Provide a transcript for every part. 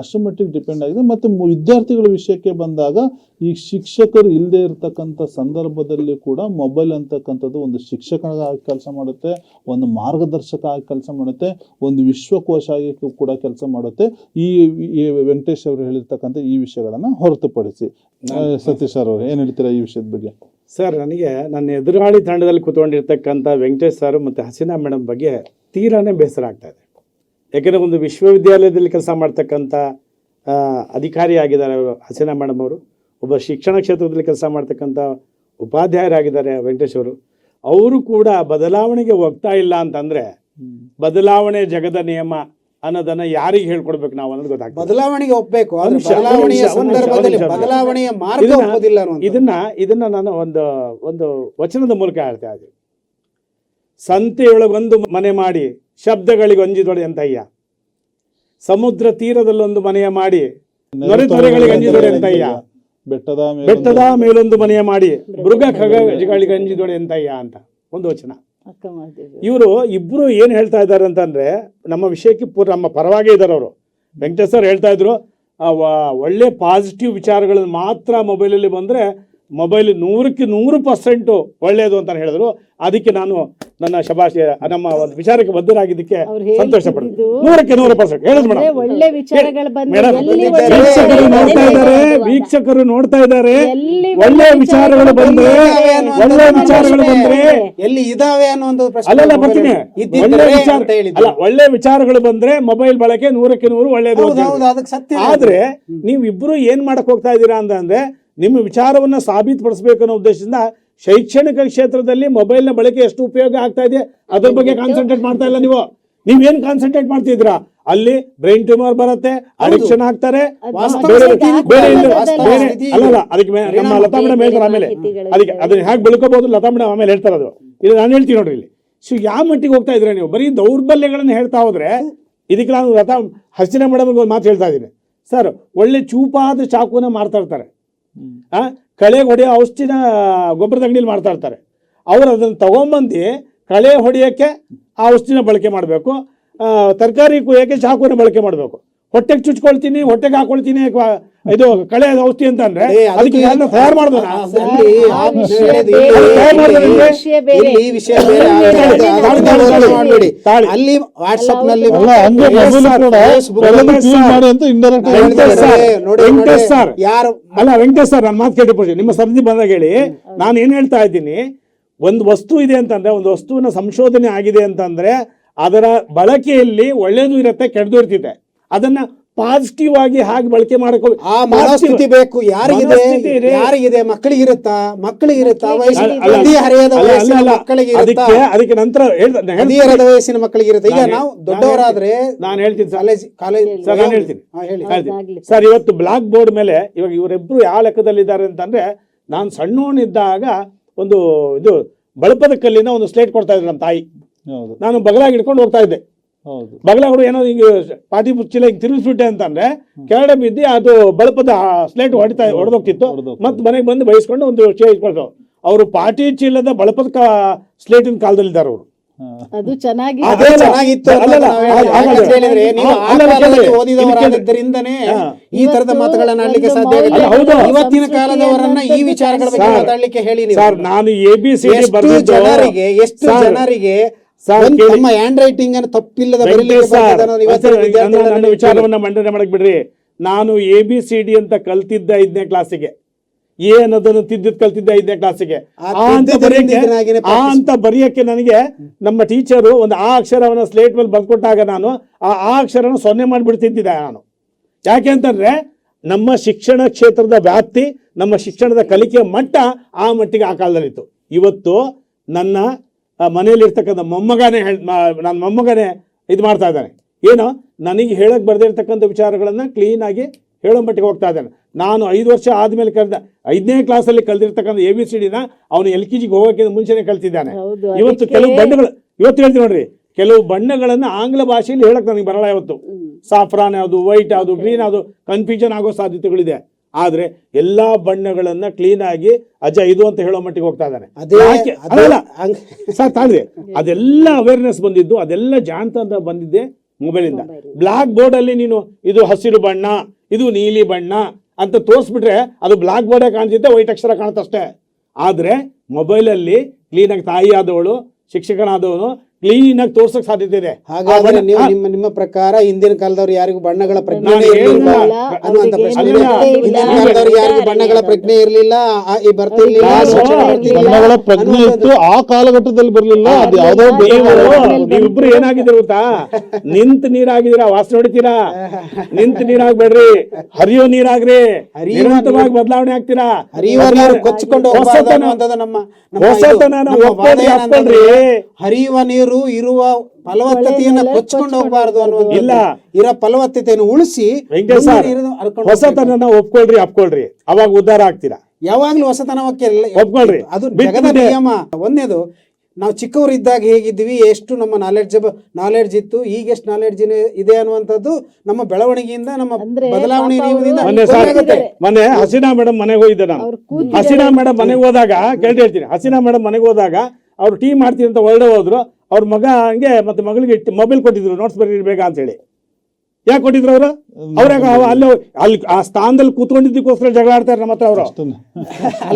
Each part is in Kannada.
ಅಷ್ಟು ಮಟ್ಟಿಗೆ ಡಿಪೆಂಡ್ ಆಗಿದೆ. ಮತ್ತು ವಿದ್ಯಾರ್ಥಿಗಳ ವಿಷಯಕ್ಕೆ ಬಂದಾಗ ಈ ಶಿಕ್ಷಕರು ಇಲ್ಲದೆ ಇರತಕ್ಕಂಥ ಸಂದರ್ಭದಲ್ಲಿ ಕೂಡ ಮೊಬೈಲ್ ಅಂತಕ್ಕಂಥದ್ದು ಒಂದು ಶಿಕ್ಷಕನಾಗಿ ಕೆಲಸ ಮಾಡುತ್ತೆ ಒಂದು ಮಾರ್ಗದರ್ಶಕ ಆಗಿ ಕೆಲಸ ಮಾಡುತ್ತೆ ಒಂದು ವಿಶ್ವಕೋಶ ಆಗಿ ಕೂಡ ಕೆಲಸ ಮಾಡುತ್ತೆ. ಈ ಈ ವೆಂಕಟೇಶ್ ಅವರು ಹೇಳಿರ್ತಕ್ಕಂಥ ಈ ವಿಷಯಗಳನ್ನು ಹೊರತುಪಡಿಸಿ. ಸತೀಶ್ ಸರ್ ಅವರು ಏನು ಹೇಳ್ತೀರಾ ಈ ವಿಷಯದ ಬಗ್ಗೆ? ಸರ್ ನನಗೆ ನನ್ನ ಎದುರಾಳಿ ತಂಡದಲ್ಲಿ ಕೂತ್ಕೊಂಡಿರ್ತಕ್ಕಂಥ ವೆಂಕಟೇಶ್ ಸರ್ ಮತ್ತು ಹಸೀನಾ ಮೇಡಮ್ ಬಗ್ಗೆ ತೀರಾನೇ ಬೇಸರ ಆಗ್ತಾ ಇದೆ. ಯಾಕೆಂದರೆ ಒಂದು ವಿಶ್ವವಿದ್ಯಾಲಯದಲ್ಲಿ ಕೆಲಸ ಮಾಡ್ತಕ್ಕಂಥ ಆ, ಅಧಿಕಾರಿ ಆಗಿದ್ದಾರೆ ಅವರು ಹಸೀನಾ ಮೇಡಮ್ ಅವರು. ಒಬ್ಬ ಶಿಕ್ಷಣ ಕ್ಷೇತ್ರದಲ್ಲಿ ಕೆಲಸ ಮಾಡ್ತಕ್ಕಂಥ ಉಪಾಧ್ಯಾಯರಾಗಿದ್ದಾರೆ ವೆಂಕಟೇಶ್ ಅವರು. ಅವರು ಕೂಡ ಬದಲಾವಣೆಗೆ ಹೋಗ್ತಾ ಇಲ್ಲ ಅಂತಂದರೆ ಬದಲಾವಣೆ ಜಗದ ನಿಯಮ ಅನ್ನೋದನ್ನ ಯಾರಿಗೆ ಹೇಳ್ಕೊಡ್ಬೇಕು ನಾವು ಅನ್ನೋದು ಗೊತ್ತಾಗ ಬದಲಾವಣೆಗೆ ಒಂದ್ ಬದಲಾವಣೆಯ ಸಂದರ್ಭದಲ್ಲಿ ಮಾರ್ಗ. ಇದನ್ನ ಇದನ್ನ ನಾನು ಒಂದು ಒಂದು ವಚನದ ಮೂಲಕ ಹೇಳ್ತಾ ಇದ್ದೀನಿ. ಸಂತೆಯೊಳಗೊಂದು ಮನೆ ಮಾಡಿ ಶಬ್ದಗಳಿಗೆ ಅಂಜಿದೊಡೆ ಅಂತಯ್ಯ ಸಮುದ್ರ ತೀರದಲ್ಲೊಂದು ಮನೆಯ ಮಾಡಿ ನೊರೆತೊರೆಗಳಿಗೆ ಅಂಜಿದೊಡೆ ಅಂತಯ್ಯ ಬೆಟ್ಟದ ಮೇಲೆ ಬೆಟ್ಟದ ಮೇಲೊಂದು ಮನೆಯ ಮಾಡಿ ಮೃಗ ಖಗಗಳಿಗೆ ಅಂಜಿದೊಡೆ ಅಂತಯ್ಯ ಅಂತ ಒಂದು ವಚನ. ಇವರು ಇಬ್ರು ಏನ್ ಹೇಳ್ತಾ ಇದ್ದಾರೆ ಅಂತಂದ್ರೆ ನಮ್ಮ ವಿಷಯಕ್ಕೆ ಪೂರ್ ನಮ್ಮ ಪರವಾಗೇ ಇದ್ದಾರೆ ಅವರು. ವೆಂಕಟೇಶ್ ಸರ್ ಹೇಳ್ತಾ ಇದ್ರು ಒಳ್ಳೆ ಪಾಸಿಟಿವ್ ವಿಚಾರಗಳನ್ನು ಮಾತ್ರ ಮೊಬೈಲಲ್ಲಿ ಬಂದ್ರೆ ಮೊಬೈಲ್ ನೂರಕ್ಕೆ ನೂರು ಪರ್ಸೆಂಟು ಒಳ್ಳೆಯದು ಅಂತ ಹೇಳಿದ್ರು. ಅದಕ್ಕೆ ನಾನು ನನ್ನ ಶಬಾಷ್ ನಮ್ಮ ಒಂದು ವಿಚಾರಕ್ಕೆ ಬದ್ಧರಾಗಿದ್ದಕ್ಕೆ ಸಂತೋಷ ಪಡ್ತೀನಿ ನೂರಕ್ಕೆ ನೂರು ಪರ್ಸೆಂಟ್. ಹೇಳಿದ್ ಮೇಡಮ್. ಒಳ್ಳೆ ವಿಚಾರಗಳು ಬಂದ್ರೆ ಎಲ್ಲಿ ವೀಕ್ಷಕರು ನೋಡ್ತಾ ಇದ್ದಾರೆ ವೀಕ್ಷಕರು ನೋಡ್ತಾ ಇದ್ದಾರೆ. ಒಳ್ಳೆ ವಿಚಾರಗಳು ಬಂದ್ರೆ ಒಳ್ಳೆ ವಿಚಾರಗಳು ಬಂದ್ರೆ ಎಲ್ಲಿ ಇದಾವೆ ಅನ್ನೋ ಒಂದು ಪ್ರಶ್ನೆ ಅಲ್ಲಲ್ಲ ಬರ್ತೀನಿ. ಒಳ್ಳೆ ವಿಚಾರ ಅಂತ ಅಲ್ಲ ಒಳ್ಳೆ ವಿಚಾರಗಳು ಬಂದ್ರೆ ಮೊಬೈಲ್ ಬಳಕೆ ನೂರಕ್ಕೆ ನೂರು ಒಳ್ಳೇದು ಹೌದು ಹೌದು ಅದಕ್ಕೆ ಸತ್ಯ ಆದ್ರೆ ನೀವಿಬ್ರು ಇಬ್ರು ಏನ್ ಮಾಡಕ್ ಹೋಗ್ತಾ ಇದ್ದೀರಾ ಅಂತಂದ್ರೆ ನಿಮ್ಮ ವಿಚಾರವನ್ನ ಸಾಬೀತುಪಡಿಸಬೇಕು ಅನ್ನೋ ಉದ್ದೇಶದಿಂದ ಶೈಕ್ಷಣಿಕ ಕ್ಷೇತ್ರದಲ್ಲಿ ಮೊಬೈಲ್ನ ಬಳಕೆ ಎಷ್ಟು ಉಪಯೋಗ ಆಗ್ತಾ ಇದೆ ಅದ್ರ ಬಗ್ಗೆ ಕಾನ್ಸಂಟ್ರೇಟ್ ಮಾಡ್ತಾ ಇಲ್ಲ ನೀವು. ನೀವೇನ್ ಕಾನ್ಸಂಟ್ರೇಟ್ ಮಾಡ್ತಿದ್ರಾ ಅಲ್ಲಿ ಬ್ರೈನ್ ಟ್ಯೂಮರ್ ಬರುತ್ತೆ ಅಡಿಕ್ಷನ್ ಆಗ್ತಾರೆ ಅಲ್ಲ ಅದಕ್ಕೆ ನಮ್ಮ ಲತಾ ಮೇಡಮ್ ಹೇಳ್ತಾರೆ ಆಮೇಲೆ. ಅದಕ್ಕೆ ಅದನ್ನ ಹೇಗೆ ಬೆಳ್ಕೋಬಹುದು ಲತಾ ಮೇಡಮ್ ಆಮೇಲೆ ಹೇಳ್ತಾರೆ ಅದು. ಇದು ನಾನು ಹೇಳ್ತೀನಿ ನೋಡ್ರಿ ಇಲ್ಲಿ. ಸೊ ಯಾವ ಮಟ್ಟಿಗೆ ಹೋಗ್ತಾ ಇದ್ರೆ ನೀವು? ಬರೀ ದೌರ್ಬಲ್ಯಗಳನ್ನ ಹೇಳ್ತಾ ಹೋದ್ರೆ ಇದಕ್ಕೆ ನಾನು ಲತಾ ಹಸಿನ ಮೇಡಮ್ ಒಂದು ಮಾತು ಹೇಳ್ತಾ ಇದ್ದೀನಿ. ಸರ್ ಒಳ್ಳೆ ಚೂಪಾದ ಚಾಕುನ ಮಾರ್ತಾ ಇರ್ತಾರೆ. ಆ? ಕಳೆ ಹೊಡೆಯೋ ಔಷಧಿನ ಗೊಬ್ಬರದ ಅಂಗಡಿಯಲ್ಲಿ ಮಾಡ್ತಾ ಇರ್ತಾರೆ. ಅವರು ಅದನ್ನು ತೊಗೊಂಬಂದು ಕಳೆ ಹೊಡೆಯೋಕ್ಕೆ ಆ ಔಷಧಿನ ಬಳಕೆ ಮಾಡಬೇಕು. ತರಕಾರಿ ಕುಯ್ಯೋಕ್ಕೆ ಚಾಕುನ ಬಳಕೆ ಮಾಡಬೇಕು. ಹೊಟ್ಟೆಗೆ ಚುಚ್ಕೊಳ್ತೀನಿ, ಹೊಟ್ಟೆಗೆ ಹಾಕೊಳ್ತೀನಿ, ಕ್ವ- ಇದು ಕಳೆ ಔಷಧಿ ಅಂತ ಅಂದ್ರೆ ಅದಕ್ಕೆ ಯಾರನ್ನ ತಯಾರು ಮಾಡೋದು ಅಲ್ಲಿ ಆ ವಿಷಯ ಬೇರೆ, ಇಲ್ಲಿ- ತಯಾರು ಮಾಡಿದ್ರೆ ಅಲ್ಲಿ ವಾಟ್ಸ್ಆಪ್ನಲ್ಲಿ ವೆಂಕಟೇಶ್ ಸರ್. ಯಾರು ಅಲ್ಲ ವೆಂಕಟೇಶ್ ಸರ್ ನಾನು ಮಾತು ಕೇಳಿ ಪೂಜೆ ನಿಮ್ಮ ಸರದಿ ಬಂದಾಗ ಹೇಳಿ ನಾನು ಏನ್ ಹೇಳ್ತಾ ಇದ್ದೀನಿ ಒಂದು ವಸ್ತು ಇದೆ ಅಂತಂದ್ರೆ ಒಂದು ವಸ್ತುವಿನ ಸಂಶೋಧನೆ ಆಗಿದೆ ಅಂತಂದ್ರೆ ಅದರ ಬಳಕೆಯಲ್ಲಿ ಒಳ್ಳೇದು ಇರುತ್ತೆ ಕೆಟ್ಟದು ಇರ್ತಿದೆ ಅದನ್ನ ಪಾಸಿಟಿವ್ ಆಗಿ ಹಾಗೆ ಬಳಕೆ ಮಾಡಕ್ ಆ ಮನಸ್ಥಿತಿ ಬೇಕು. ಯಾರಿಗಿದೆ. ಯಾರಿಗಿದೆ? ಮಕ್ಕಳಿಗಿರುತ್ತಾ? ಮಕ್ಕಳಿಗಿರುತ್ತಾ? ಹರೆಯದ ವಯಸ್ಸಿನ ಮಕ್ಕಳಿಗೆ ಇರುತ್ತಾ ಅದಕ್ಕೆ ಅದಕ್ಕೆ ನಂತರ ಹೇಳ್ದ- ನಾನು ಹೇಳ್ತೀನಿ. ಹದಿಹರೆಯದ ವಯಸ್ಸಿನ ಮಕ್ಕಳಿಗಿರುತ್ತೆ? ಈಗ ನಾವು ದೊಡ್ಡವರಾದ್ರೆ ನಾನು ಹೇಳ್ತೀನಿ ಸರ್. ಕಾಲೇಜ್ ಕಾಲೇಜ್ ಸರ್ ನಾನು ಹೇಳ್ತೀನಿ. ಹಾ, ಹೇಳಿ. ಸರ್ ಇವತ್ತು ಬ್ಲಾಕ್ ಬೋರ್ಡ್ ಮೇಲೆ ಇವಾಗ ಇವರಿಬ್ರು ಯಾವ ಲೆಕ್ಕದಲ್ಲಿದ್ದಾರೆ ಅಂತಂದ್ರೆ ನಾನು ಸಣ್ಣವನಿದ್ದಾಗ ಒಂದು ಇದು ಬಳಪದ ಕಲ್ಲಿನ ಒಂದು ಸ್ಲೇಟ್ ಕೊಡ್ತಾ ಇದ್ರು ನಮ್ಮ ತಾಯಿ. ಹೌದು. ನಾನು ಬಗಲಾಗಿ ಹಿಡ್ಕೊಂಡು ಹೋಗ್ತಾ ಇದ್ದೆ. ಬಗಲಾಗಳು ಏನೋ ಹಿಂಗೆ ಪಾತಿ ಮುಚ್ಚಿಲ್ಲ ಹಿಂಗೆ ತಿರುಗಿಸ್ಬಿಟ್ಟೆ ಅಂತಂದ್ರೆ ಕೆಳಗಡೆ ಬಿದ್ದು ಅದು ಬಳಪದ ಸ್ಲೇಟ್ ಹೊಡಿತಾ ಹೊಡೆದೋಗ್ತಿತ್ತು. ಮತ್ತೆ ಮನೆಗೆ ಬಂದು ಬಯಸ್ಕೊಂಡು ಒಂದು ಚೇ ಕೊಡ್ತಾವ್ ಅವರು ಪಾಟಿ ಚೀಲದ ಬಳಪದ ಕಾ ಕಾಲದಲ್ಲಿ ಇದ್ದಾರೆ ಅವರು. ಅದು ಚೆನ್ನಾಗಿ. ಓದಿದವರಾಗಿದ್ದರಿಂದನೇ ಈ ತರದ ಮಾತುಗಳನ್ನ ಆಡ್ಲಿಕ್ಕೆ ಸಾಧ್ಯ. ಮೌಲ್ಯ- ಇವತ್ತಿನ ಕಾಲದವರನ್ನ ಈ ವಿಚಾರಗಳ ಬಗ್ಗೆ ಮಾತಾಡ್ಲಿಕ್ಕೆ ಹೇಳಿ ನೀವು. ಸರ್ ನಾನು ಎಬಿಸಿ ಎಷ್ಟು ಜನರಿಗೆ ಎಷ್ಟು ಜನರಿಗೆ ಹ್ಯಾಂಡ್ ರೈಟಿಂಗ್ ಅನ್ನು ತಪ್ಪಿಲ್ಲದ ನನ್ನ- ವಿಚಾರವನ್ನ ಮಂಡನೆ ಮಾಡಕ್ ಬಿಡ್ರಿ ನಾನು ಎ ಬಿ ಸಿ ಡಿ ಅಂತ ಕಲ್ತಿದ್ದ ಐದನೇ ಕ್ಲಾಸಿಗೆ ಎ ಅನ್ನೋದನ್ನು ತಿದ್ದಿದ್ ಕಲ್ತಿದ್ದ ಐದನೇ ಕ್ಲಾಸಿಗೆ ಆ ಅಂತ ಬರೆಯಕ್ಕೆ ಆ ಅಂತ ಬರೆಯಕ್ಕೆ ನನಗೆ ನಮ್ಮ ಟೀಚರು ಒಂದು ಆ ಅಕ್ಷರವನ್ನ ಸ್ಲೇಟ್ ಮೇಲೆ ಬರ್ಕೊಟ್ಟಾಗ ನಾನು ಆ ಆ ಅಕ್ಷರನ ಸೊನ್ನೆ ಮಾಡಿಬಿಡ್ತಿದ್ದೆ ನಾನು. ಯಾಕೆ ಅಂತಂದ್ರೆ ನಮ್ಮ ಶಿಕ್ಷಣ ಕ್ಷೇತ್ರದ ವ್ಯಾಪ್ತಿ ನಮ್ಮ ಶಿಕ್ಷಣದ ಕಲಿಕೆಯ ಮಟ್ಟ ಆ ಮಟ್ಟಿಗೆ ಆ ಕಾಲದಲ್ಲಿತ್ತು. ಇವತ್ತು ನನ್ನ ಆ, ಮನೆಯಲ್ಲಿರ್ತಕ್ಕಂಥ ಮೊಮ್ಮಗನೇ ಹೇಳ್ ನನ್ನ ಮೊಮ್ಮಗನೇ ಇದು ಮಾಡ್ತಾ ಇದ್ದಾನೆ. ಏನು? ನನಗೆ ಹೇಳಕ್ಕೆ ಬರ್ದೇ ಇರ್ತಕ್ಕಂಥ ವಿಚಾರಗಳನ್ನು ಕ್ಲೀನ್ ಆಗಿ ಹೇಳೋ ಮಟ್ಟಿಗೆ ಹೋಗ್ತಾ ಇದ್ದಾನೆ. ನಾನು ಐದು ವರ್ಷ ಆದಮೇಲೆ ಕಲ್ದ ಐದನೇ ಕ್ಲಾಸಲ್ಲಿ ಕಲ್ತಿರ್ತಕ್ಕಂಥ ಎ ಬಿ ಸಿ ಡಿನ ಅವನು ಎಲ್ ಕೆ ಜಿಗೆ ಹೋಗೋಕ್ಕಿಂತ ಮುಂಚೆನೇ ಕಲ್ತಿದ್ದಾನೆ. ಇವತ್ತು ಕೆಲವು ಬಣ್ಣಗಳು ಇವತ್ತು ಹೇಳ್ತೀನಿ ನೋಡ್ರಿ ಕೆಲವು ಬಣ್ಣಗಳನ್ನು ಆಂಗ್ಲ ಭಾಷೆಯಲ್ಲಿ ಹೇಳಕ್ ನನಗೆ ಬರಲ್ಲ ಇವತ್ತು ಸಾಫ್ರಾನ್ ಯಾವುದು ವೈಟ್ ಯಾವುದು ಗ್ರೀನ್ ಯಾವುದು ಕನ್ಫ್ಯೂಷನ್ ಆಗೋ ಸಾಧ್ಯತೆಗಳಿದೆ. ಆದ್ರೆ ಎಲ್ಲಾ ಬಣ್ಣಗಳನ್ನ ಕ್ಲೀನ್ ಆಗಿ ಅಜ್ಜ ಇದು ಅಂತ ಹೇಳೋ ಮಟ್ಟಿಗೆ ಹೋಗ್ತಾ ಇದ್ದಾನೆ. ಅದೆಲ್ಲ ಅವೇರ್ನೆಸ್ ಬಂದಿದ್ದು ಅದೆಲ್ಲ ಜಾಣತನ ಬಂದಿದ್ದೆ ಮೊಬೈಲಿಂದ ಬ್ಲಾಕ್ ಬೋರ್ಡ್ ಅಲ್ಲಿ ನೀನು ಇದು ಹಸಿರು ಬಣ್ಣ ಇದು ನೀಲಿ ಬಣ್ಣ ಅಂತ ತೋರಿಸ್ಬಿಟ್ರೆ ಅದು ಬ್ಲಾಕ್ ಬೋರ್ಡೇ ಕಾಣ್ತಿದ್ದೆ ವೈಟ್ ಅಕ್ಷರ ಕಾಣುತ್ತಷ್ಟೇ ಆದ್ರೆ ಮೊಬೈಲಲ್ಲಿ ಕ್ಲೀನಾಗಿ ತಾಯಿ ಆದವಳು ಶಿಕ್ಷಕನಾದವನು ಕ್ಲೀನಾಗಿ ತೋರ್ಸಕ್ ಸಾಧ್ಯತೆ ಇದೆ. ಆ ಹಾಗಾದ್ರೆ ಬಣ್ಣ- ನೀವು ನಿಮ್ಮ ನಿಮ್ಮ ಪ್ರಕಾರ ಹಿಂದಿನ ಕಾಲದವ್ರು ಯಾರಿಗೂ ಬಣ್ಣಗಳ ಪ್ರಜ್ಞೆ ನಾನು ಇರಲಿಲ್ಲ ಹೇಳಿಲ್ಲ. ಅನ್ನುವಂತ ಅವ್ರಿಗೆ ಪ್ರಶ್ನೆ ಇದೆ. ಗೊತ್ತೇ ಇಲ್ಲ. ಹಿಂದಿನ ಕಾಲದವ್ರು ಯಾರಿಗೂ ಬಣ್ಣಗಳ ಪ್ರಜ್ಞೆ ಇರಲಿಲ್ಲ ಈ ಬರ್ತಿರ್ಲಿಲ್ಲ ನಾನು ಶಿಕ್ಷಣ ಬರ್ತಿರ್ಲಿಲ್ಲ ಬಣ್ಣಗಳ ಪ್ರಜ್ಞೆ ಇತ್ತು ಆ ಕಾಲಘಟ್ಟದಲ್ಲಿ ಬರ್ಲಿಲ್ಲ. ಅದು ಯಾವ್ದೋ ಬೇರೆ ನೀವು. ನೀವಿಬ್ರು ಏನಾಗಿದ್ದೀರ ಗೊತ್ತಾ? ನಿಂತ ನೀರಾಗಿದ್ದೀರಾ? ವಾಸನೆ ಹೊಡಿತೀರಾ? ನಿಂತ ನೀರಾಗ್ಬೇಡ್ರಿ. ಹರಿಯೋ ನೀರಾಗ್ರಿ. ಹರಿಯುವಂತವಾಗಿ ನಿರಂತರವಾಗಿ ಬದಲಾವಣೆ ಆಗ್ತೀರಾ? ಹರಿಯುವ ನೀರು ಕೊಚ್ಚಿಕೊಂಡು ಹೋಗಬಾರ್ದು ಹೊಸತನ- ಅನ್ನುವಂಥದ್ದು ನಮ್ಮ ನಮ್ಮ ಹೊಸತನ ಇದು. ನಾವು ನಮ್ಮ ವಾದ ಒಪ್ಕೊಳ್ರಿ, ಏನಂತಂದ್ರೆ. ಹರಿಯುವ ನೀರು ಇರುವ ಫಲವತ್ತತೆಯನ್ನ ಕೊಚ್ಕೊಂಡು ಹೋಗಬಾರದು ಅನ್ನೋದು ಇಲ್ಲ. ಇರೋ ಫಲವತ್ತತೆಯನ್ನು ಉಳಿಸಿ. ಹೊಸತನ ಒಪ್ಕೊಳ್ರಿ ಅಪ್ಕೊಳ್ರಿ ಅವಾಗ ಉದ್ಧಾರ ಆಗ್ತೀರಾ ಯಾವಾಗ್ಲೂ ಹೊಸತನ ಒಪ್ಕೊಳ್ರಿ. ಅದು ಜಗದ ನಿಯಮ ಒಂದೇದು ನಾವು ಚಿಕ್ಕವರಿದ್ದಾಗ ಹೇಗಿದ್ವಿ ಎಷ್ಟು ನಮ್ಮ ನಾಲೆಡ್ಜ್ ನಾಲೆಡ್ಜ್ ಇತ್ತು ಈಗ ಎಷ್ಟು ನಾಲೆಡ್ಜ್ ಇದೆ ಅನ್ನುವಂಥದ್ದು ನಮ್ಮ ಬೆಳವಣಿಗೆಯಿಂದ ನಮ್ಮ ಬದಲಾವಣೆ ಮೊನ್ನೆ. ಹಸೀನಾ ಮೇಡಮ್ ಮನೆಗೆ ಹೋಗಿದ್ದೆ ನಾನು ಹಸೀನಾ ಮೇಡಮ್ ಮನೆಗೆ ಹೋದಾಗ ಕೇಳ್ತಾ ಹೇಳ್ತೀನಿ ಹಸೀನಾ ಮೇಡಮ್ ಮನೆಗೆ ಹೋದಾಗ ಅವ್ರು ಟೀ ಮಾಡ್ತೀನಿ ಅಂತ ಹೊರಡೆ ಹೋದ್ರು ಅವ್ರ ಮಗ ಹಂಗೆ ಮತ್ತೆ ಮಗಳಿಗೆ ಮೊಬೈಲ್ ಕೊಟ್ಟಿದ್ರು ನೋಟ್ಸ್ ಬರೀರಿ ಅಂತ ಹೇಳಿ. ಯಾಕೆ ಕೊಟ್ಟಿದ್ರು ಅವರು? ಅವ್ರ ಅವ ಅಲ್ಲಿ ಅಲ್ಲಿ ಆ ಸ್ಥಾನದಲ್ಲಿ ಕೂತ್ಕೊಂಡಿದ್ದಕ್ಕೋಸ್ಕರ ಜಗಳ ಆಡ್ತಾರೆ ನಮ್ಮ ಹತ್ರ ಅವರು.